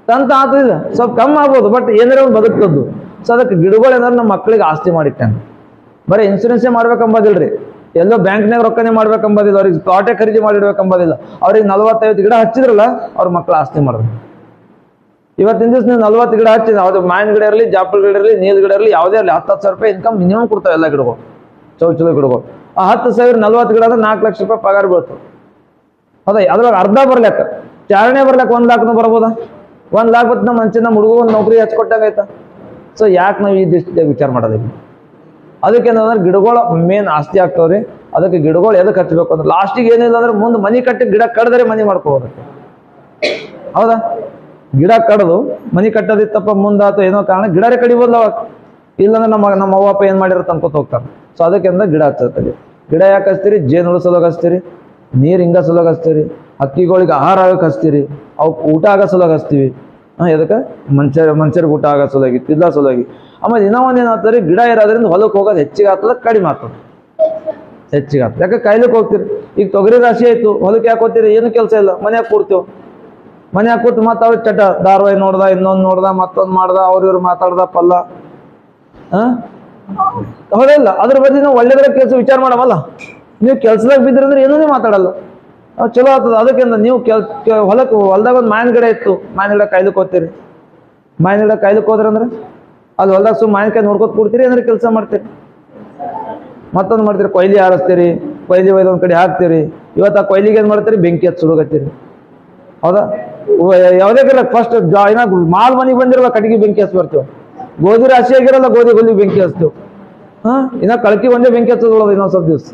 ತಂತ ಇದು ಸ್ವಲ್ಪ ಕಮ್ಮಿ ಆಗ್ಬೋದು ಬಟ್ ಏನಾರ ಒಂದು ಬದುಕ್ತದ್ದು. ಸೊ ಅದಕ್ಕೆ ಗಿಡಗಳು ಏನಾದ್ರು ನಮ್ಮ ಮಕ್ಕಳಿಗೆ ಆಸ್ತಿ ಮಾಡಿಟ್ಟೆ ಬರೀ ಇನ್ಸೂರೆನ್ಸೇ ಮಾಡ್ಬೇಕಂಬೋದಿಲ್ರಿ. ಎಲ್ಲೋ ಬ್ಯಾಂಕ್ನಾಗ ರೊಕ್ಕನೇ ಮಾಡ್ಬೇಕಂಬೋದಿಲ್ಲ. ಅವ್ರಿಗೆ ಪ್ಲಾಟೇ ಖರೀದಿ ಮಾಡಿಡ್ಬೇಕಂಬೋದಿಲ್ಲ. ಅವ್ರಿಗೆ ನಲ್ವತ್ತೈವತ್ತು ಗಿಡ ಹಚ್ಚಿದ್ರಲ್ಲ, ಅವ್ರ ಮಕ್ಕಳು ಆಸ್ತಿ ಮಾಡಿದ್ರು ಇವತ್ತಿನ ದಿವಸ ನೀವು ನಲ್ವತ್ತು ಗಿಡ ಹಚ್ಚಿದ ಅದು ಮಾವಿನ ಗಿಡ ಇರಲಿ ಜಾಪಲ್ ಗಿಡ ಇರಲಿ, ನೀಲ್ ಗಿಡ ಇರಲಿ, ಯಾವುದೇ ಇರಲಿ ಹತ್ತು ಹತ್ತು ಸಾವಿರ ರೂಪಾಯಿ ಇನ್ಕಮ್ ಮಿನಿಮಮ್ ಕೊಡ್ತಾವೆ ಎಲ್ಲ ಗಿಡಗಳು. ಚೌ ಚಲೋ ಗಿಡಗಳು. ಆ ಹತ್ತು ಸಾವಿರ ನಲ್ವತ್ತು ಗಿಡ ಅಂದ್ರೆ ನಾಲ್ಕು ಲಕ್ಷ ರೂಪಾಯಿ ಪಗಾರ ಬೀಳ್ತು ಹೌದಾ ಅದ್ರೊಳಗೆ ಅರ್ಧ ಬರ್ಲಿಕ್ಕ. ಚಾರಣೆ ಬರ್ಲಕ್ಕ ಒಂದು ಲಾಕ್ನು ಬರ್ಬೋದಾ? ಒಂದು ಲಾಕ್ ಬತ್ತು ನಮ್ಮ ಮನ್ಸಿನ ಹುಡುಗ ಒಂದು ನೌಕರಿ ಹಚ್ಕೊಟ್ಟಂಗೆ ಆಯ್ತಾ? ಸೊ ಯಾಕೆ ನಾವು ಈ ದೃಷ್ಟಿಯಾಗ ವಿಚಾರ ಮಾಡೋದಿಲ್ಲ? ಅದಕ್ಕೆ ಏನಂದ್ರೆ ಗಿಡಗಳು ಮೇನ್ ಆಸ್ತಿ ಆಗ್ತಾವ್ರಿ. ಅದಕ್ಕೆ ಗಿಡಗಳು ಎದಕ್ಕೆ ಹಚ್ಬೇಕು ಅಂದ್ರೆ ಲಾಸ್ಟಿಗೆ ಏನಿಲ್ಲ ಅಂದ್ರೆ ಮುಂದೆ ಮನೆ ಕಟ್ಟಿ ಗಿಡ ಕಡ್ದರೆ ಮನೆ ಮಾಡ್ಕೋಬೋದಕ್ಕೆ. ಹೌದಾ? ಗಿಡ ಕಡ್ದು ಮನೆ ಕಟ್ಟೋದಿತ್ತಪ್ಪ ಮುಂದಾತು ಏನೋ ಕಾರಣ ಗಿಡರೇ ಕಡಿಬೋದಲ್ಲ ಅವಾಗ. ಇಲ್ಲಾಂದ್ರೆ ನಮ್ಮ ನಮ್ಮ ಅವ್ವ, ಅಪ್ಪ ಏನು ಮಾಡಿರುತ್ತೆ ಅನ್ಕೋತ ಹೋಗ್ತಾರೆ. ಸೊ ಅದಕ್ಕೆ ಅಂದ್ರೆ ಗಿಡ ಹಚ್ಚತ್ತೀರಿ ಗಿಡ ಯಾಕೆ ಹಚ್ತೀರಿ? ಜೇನು ಉಳಿಸೋದಾಗ ಹಚ್ತೀರಿ? ನೀರು ಹಿಂಗ ಸಲುವಾಗಿ ಹಚ್ತೀರಿ? ಹಕ್ಕಿಗಳಿಗೆ ಆಹಾರ ಆಗಕ್ಕೆ ಹಚ್ತೀರಿ? ಅವಕ್ಕೆ ಊಟ ಆಗೋ ಸಲಗ ಹಚ್ತೀವಿ? ಎದಕ್ಕೆ? ಮನುಷ್ಯ ಮನುಷ್ಯರಿಗೆ ಊಟ ಆಗೋ ಸಲುವಾಗಿ ತಿಲ್ಲ ಸಲುವಾಗಿ. ಆಮೇಲೆ ಇನ್ನೂ ಒಂದು ಏನಾಗ್ತಾರೆ ಗಿಡ ಇರೋದ್ರಿಂದ ಹೊಲಕ್ಕೆ ಹೋಗೋದು ಹೆಚ್ಚಿಗೆ ಆಗ್ತದೆ, ಕಡಿಮೆ ಆಗ್ತದೆ. ಹೆಚ್ಚಿಗೆ ಆಗ್ತದೆ. ಯಾಕೆ ಕಾಯ್ಲಿಕ್ಕೆ ಹೋಗ್ತೀರಿ? ಈಗ ತೊಗರಿ ರಾಶಿ ಆಯಿತು, ಹೊಲಕ್ಕೆ ಯಾಕೆ ಹೋಗ್ತೀರಿ? ಏನು ಕೆಲಸ ಇಲ್ಲ, ಮನ್ಯಾಗ ಕೂಡ್ತೇವೆ ಮನ್ಯಾಗ ಕೂತು ಮತ್ತೆ ಅವ್ರಿಗೆ ಚಟ, ಧಾರಾವಾಹಿ ನೋಡ್ದ, ಇನ್ನೊಂದು ನೋಡ್ದ, ಮತ್ತೊಂದು ಮಾಡ್ದ, ಅವ್ರ ಇವ್ರು ಮಾತಾಡ್ದ, ಪಲ್ಲ. ಹಾಂ ಹೌದಿಲ್ಲ, ಅದ್ರ ಬಗ್ಗೆ ನಾವು ಒಳ್ಳೆದರ ಕೆಲಸ ವಿಚಾರ ಮಾಡವಲ್ಲ. ನೀವು ಕೆಲ್ಸದಾಗ ಬಿದ್ದಿರಂದ್ರೆ ಏನೂ ಮಾತಾಡಲ್ಲ. ಚಲೋ ಆಗ್ತದ. ಅದಕ್ಕಿಂತ ನೀವು ಕೆಲ್ ಹೊಲಕ್ಕೆ ಹೊಲ್ದಾಗ ಒಂದು ಮಾವಿನ ಗಿಡ ಇತ್ತು. ಮಾವಿನ ಗಿಡ ಕಾಯ್ಲಿಕ್ಕೆ ಹೋಗ್ತೀರಿ ಮಾವಿನ ಗಿಡ ಕಾಯ್ಲಿಕ್ಕೆ ಹೋದ್ರಂದ್ರೆ ಅಲ್ಲಿ ಹೊಲ್ದಾಗ ಸು ಮಾವಿನಕಾಯಿ ನೋಡ್ಕೊತ ಕೊಡ್ತೀರಿ ಅಂದ್ರೆ ಕೆಲಸ ಮಾಡ್ತೀರಿ. ಮತ್ತೊಂದು ಮಾಡ್ತೀರಿ, ಕೊಯ್ಲಿ ಹಾರಿಸ್ತೀರಿ. ಕೊಯ್ಲಿ ಒಯ್ದು ಒಂದು ಕಡೆ ಹಾಕ್ತೀರಿ. ಇವತ್ತು ಆ ಕೊಯ್ಲಿಗೆ ಏನು ಮಾಡ್ತೀರಿ? ಬೆಂಕಿ ಹಚ್ಚಿ ಸುಡುಗತ್ತೀರಿ. ಹೌದಾ? ಯಾವುದೇ ಕಡೆ ಫಸ್ಟ್ ಏನಾದ್ರು ಮಾಲ್ ಮನೆಗೆ ಬಂದಿರಲ್ಲ ಕಟ್ಟಿಗೆ ಬೆಂಕಿ ಹಚ್ಚಿ ಬರ್ತೀವಿ. ಗೋಧಿ ರಾಶಿ ಆಗಿರಲ್ಲ ಗೋಧಿ ಬೆಂಕಿ ಹಚ್ತೀವಿ ಹಾಂ? ಇನ್ನ ಕಳಕಿ ಒಂದೇ ಬೆಂಕಿ ಹಚ್ಚೋದು ಇನ್ನೊಂದು ಸ್ವಲ್ಪ ದಿವಸ.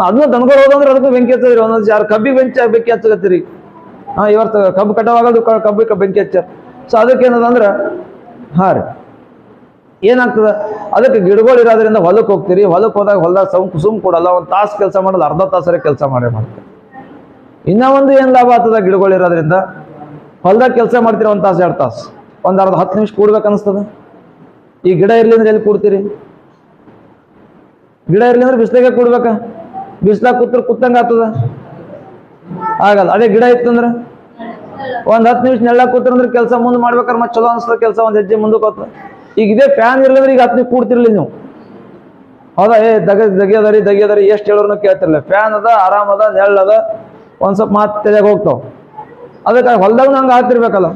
ಅದನ್ನ ದನಗಳು ಹೋದಂದ್ರೆ ಅದಕ್ಕೂ ಬೆಂಕಿ ಹಚ್ಚದ್ರಿ ಒಂದೊಂದು ಯಾರು ಕಬ್ಬಿಗೆ ಬೆಂಕಿ ಬೆಂಕಿ ಹಚ್ಚಕತ್ತೀರಿ ಹಾಂ, ಇವತ್ತು ಕಬ್ಬು ಕಟಾವಾಗದು ಕಬ್ಬಿಗೆ ಬೆಂಕಿ ಹಚ್ಚ ಸೊ ಅದಕ್ಕೆ ಏನದಂದ್ರೆ ಹಾಂ ರೀ. ಏನಾಗ್ತದ? ಅದಕ್ಕೆ ಗಿಡಗಳು ಇರೋದ್ರಿಂದ ಹೊಲಕ್ಕೆ ಹೋಗ್ತೀರಿ. ಹೊಲಕ್ಕೆ ಹೋದಾಗ ಹೊಲದಾಗ ಸುಮ್ ಸುಮ್ ಕೊಡಲ್ಲ. ಒಂದು ತಾಸು ಕೆಲಸ ಮಾಡಲ್ಲ ಅರ್ಧ ತಾಸರೇ ಕೆಲಸ ಮಾಡೇ ಮಾಡ್ತಾರೆ. ಇನ್ನ ಒಂದು ಏನು ಲಾಭ ಆಗ್ತದ ಗಿಡಗಳು ಇರೋದ್ರಿಂದ? ಹೊಲದಾಗ ಕೆಲಸ ಮಾಡ್ತೀರಿ ಒಂದು ತಾಸು, ಎರಡು ತಾಸು? ಒಂದು ಅರ್ಧ ಹತ್ತು ನಿಮಿಷ ಕೂಡ್ಬೇಕು ಅನಿಸ್ತದ? ಈ ಗಿಡ ಇರಲಿ ಅಂದ್ರೆ ಎಲ್ಲಿ ಕೂಡ್ತೀರಿ? ಗಿಡ ಇರಲಿ ಅಂದ್ರೆ ಬಿಸಿಲಿಗೆ ಕೂಡ್ಬೇಕ? ಬಿಸ್ಲಾಗ ಕೂತ್ರ ಕೂತಂಗ ಆಗ್ತದ? ಆಗಲ್ಲ. ಅದೇ ಗಿಡ ಇತ್ತಂದ್ರ? ಒಂದ್ ಹತ್ತು ನಿಮಿಷ ನೆಳ್ಳ ಕೂತ್ರಂದ್ರೆ ಕೆಲಸ ಮುಂದೆ ಮಾಡ್ಬೇಕಾದ್ರೆ ಮತ್ತೆ ಚಲೋ ಅನಿಸ್ತದ ಕೆಲಸ ಒಂದ್ ಹೆಜ್ಜೆ ಮುಂದಕ್ಕೆ ಹೋಗ್ತದ. ಈಗ ಇದೇ ಫ್ಯಾನ್ ಇರ್ಲಿಂದ್ರೆ ಈಗ ಹತ್ತು ನಿಮಿಷ ಕೂಡ್ತಿರ್ಲಿ ನೀವು. ಹೌದಾ? ಏ, ದಗ, ದಗಿಯದರಿ ದಗಿಯದರಿ, ಎಷ್ಟು ಹೇಳೋರ್ನು ಕೇಳ್ತಿರ್ಲಿಲ್ಲ ಫ್ಯಾನ್ ಅದ, ಆರಾಮ್ ಅದ ನೆಳ್ಳ ಅದ, ಒಂದ್ ಸ್ವಲ್ಪ ಮಾತು ತಲೆಗೆ ಹೋಗ್ತಾವ. ಅದಕ್ಕೆ ಹೊಲ್ದಾಗ ಹಂಗೆ ಹಾಕ್ತಿರ್ಬೇಕಲ್ಲ.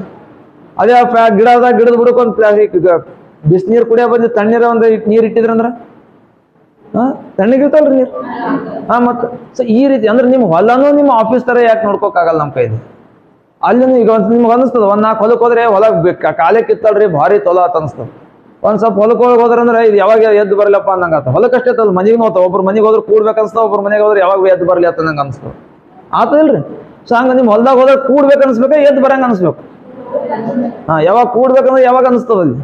ಅದೇ ಫ್ಯಾ, ಗಿಡ ಅದ, ಗಿಡದ ಬಿಡಕ್ಕೊಂದ್ ಒಂದು ಪ್ಲಾಸ್ಟಿಕ್, ಬಿಸಿನೀರು ಕುಡಿಯೋ ಬಂದು ತಣ್ಣೀರ ಒಂದು ನೀರು ಇಟ್ಟಿದ್ರಂದ್ರೆ? ಹಾಂ? ತಣ್ಣಗಿರ್ತಾವಲ್ರಿ ನೀರು? ಹಾಂ, ಮತ್ತು ಸೊ ಈ ರೀತಿ ಅಂದ್ರೆ ನಿಮ್ಮ ಹೊಲನೂ ನಿಮ್ಮ ಆಫೀಸ್ ಥರ ಯಾಕೆ ನೋಡ್ಕೋಕ್ಕಾಗಲ್ಲ ನಮ್ಮ ಕೈಲಿ? ಅಲ್ಲಿ ಈಗ ಒಂದು ನಿಮ್ಗೆ ಅನಿಸ್ತದೆ, ಒಂದು ನಾಲ್ಕು ಹೊಲಕ್ಕೆ ಹೋದ್ರೆ ಹೊಲ ಕ- ಕಾಲೇ ಕಿತ್ತಲ್ರಿ, ಭಾರಿ ತೊಲ ಅಂತ ಅನಿಸ್ತದೆ. ಒಂದು ಸ್ವಲ್ಪ ಹೊಲಕ್ಕೆ ಹೋಗಿ ಹೋದ್ರಂದ್ರೆ ಇದು ಯಾವಾಗ ಎದ್ದು ಬರಲಪ್ಪ ಅನ್ನಂಗೆ ಹೊಲಕ್ಕಷ್ಟೇ ತಲ್ಲ ಮನೆಗೆ ನೋಡ್ತಾವ ಒಬ್ರು ಮನೆಗೆ ಹೋದ್ರೆ ಕೂಡ್ಬೇಕು ಅನ್ಸ್ತಾವ ಒಬ್ರು ಮನೆಗೆ ಹೋದ್ರೆ ಯಾವಾಗ ಎದ್ದು ಬರಲಿ ಅಂತ ನಂಗೆ ಅನಿಸ್ತದೆ. ಆತದಿಲ್ರಿ ಸೊ ಹಂಗೆ ನಿಮ್ಮ ಹೊಲ್ದಾಗ ಹೋದ್ರೆ ಕೂಡ್ಬೇಕು ಅನ್ಸ್ಬೇಕು, ಎದ್ದು ಬರಂಗೆ ಅನಿಸ್ಬೇಕು? ಹಾಂ, ಯಾವಾಗ ಕೂಡ್ಬೇಕಂದ್ರೆ ಯಾವಾಗ ಅನಿಸ್ತದ ಅಲ್ಲಿ?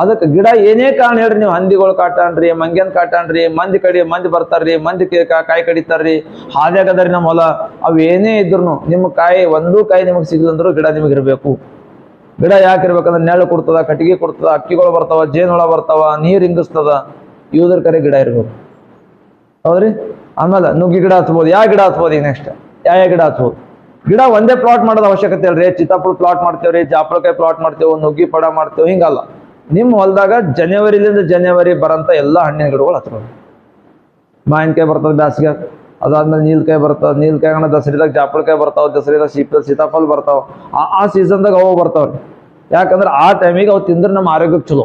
ಅದಕ್ಕೆ ಗಿಡ ಏನೇ ಕಾರಣ ಹೇಳ್ರಿ ನೀವು, ಹಂದಿಗಳು ಕಾಟಾನ್ರಿ ಮಂಗ್ಯನ್ ಕಾಟಾನ್ರಿ ಮಂದಿ ಕಡಿ, ಮಂದಿ ಬರ್ತಾರ್ರಿ, ಮಂದಿ ಕಾಯಿ ಕಡಿತಾರ್ರಿ, ಹಾದ್ಯಾಗದ್ರಿ ನಮ್ಮ ಹೊಲ, ಅವು ಏನೇ ಇದ್ರು ನಿಮ್ಮ ಕಾಯಿ, ಒಂದೂ ಕಾಯಿ ನಿಮಗೆ ಸಿಗ್ಲಂದ್ರು ಗಿಡ ನಿಮಗೆ ಇರಬೇಕು. ಗಿಡ ಯಾಕೆ ಇರ್ಬೇಕಂದ್ರೆ ನೆರಳು ಕೊಡ್ತದ, ಕಟ್ಟಿಗೆ ಕೊಡ್ತದ, ಅಕ್ಕಿಗಳು ಬರ್ತಾವ ಜೇನುಳ ಬರ್ತಾವ, ನೀರು ಹಿಂಗಿಸ್ತದ ಇವುದ್ರ ಕರೆ ಗಿಡ ಇರ್ಬೇಕು. ಹೌದ್ರಿ? ಆಮೇಲೆ ನುಗ್ಗಿ ಗಿಡ ಹಚ್ಬೋದು ಯಾವ ಗಿಡ ಹಚ್ಬೋದು ಈಗ ನೆಕ್ಸ್ಟ್ ಯಾವ ಗಿಡ ಹಚ್ಬೋದು ಗಿಡ ಒಂದೇ ಪ್ಲಾಟ್ ಮಾಡೋದು ಅವಶ್ಯಕತೆ ಅಲ್ರಿ ಚಿತ್ತಾಪುರ ಪ್ಲಾಟ್ ಮಾಡ್ತೇವ್ರಿ ಜಾಪಳಕಾಯಿ ಪ್ಲಾಟ್ ಮಾಡ್ತೇವೆ, ನುಗ್ಗಿ ಪಡ ಮಾಡ್ತೇವೆ, ಹಿಂಗಲ್ಲ. ನಿಮ್ಮ ಹೊಲದಾಗ ಜನವರಿಲಿಂದ ಜನವರಿ ಬರಂತ ಎಲ್ಲ ಹಣ್ಣಿನ ಗಿಡಗಳು ಹತ್ರ ಮಾವಿನಕಾಯಿ ಬರ್ತದೆ ಬ್ಯಾಸಿಗೆ ಅದಾದ್ಮೇಲೆ ನೀಲ್ಕಾಯಿ ಬರ್ತಾವ ನೀಲ್ಕಾಯಿ ಅಣ್ಣ ದಸರಿದಾಗ ಜಾಪಳಕಾಯಿ ಬರ್ತಾವ, ದಸರಿದಾಗ ಸೀಪ ಸೀತಾಫಲ ಬರ್ತಾವ, ಆ ಆ ಸೀಸನ್ದಾಗ ಅವು ಬರ್ತಾವ್ರಿ ಯಾಕಂದ್ರೆ ಆ ಟೈಮಿಗೆ ಅವು ತಿಂದ್ರೆ ನಮ್ಮ ಆರೋಗ್ಯಕ್ಕೆ ಚಲೋ.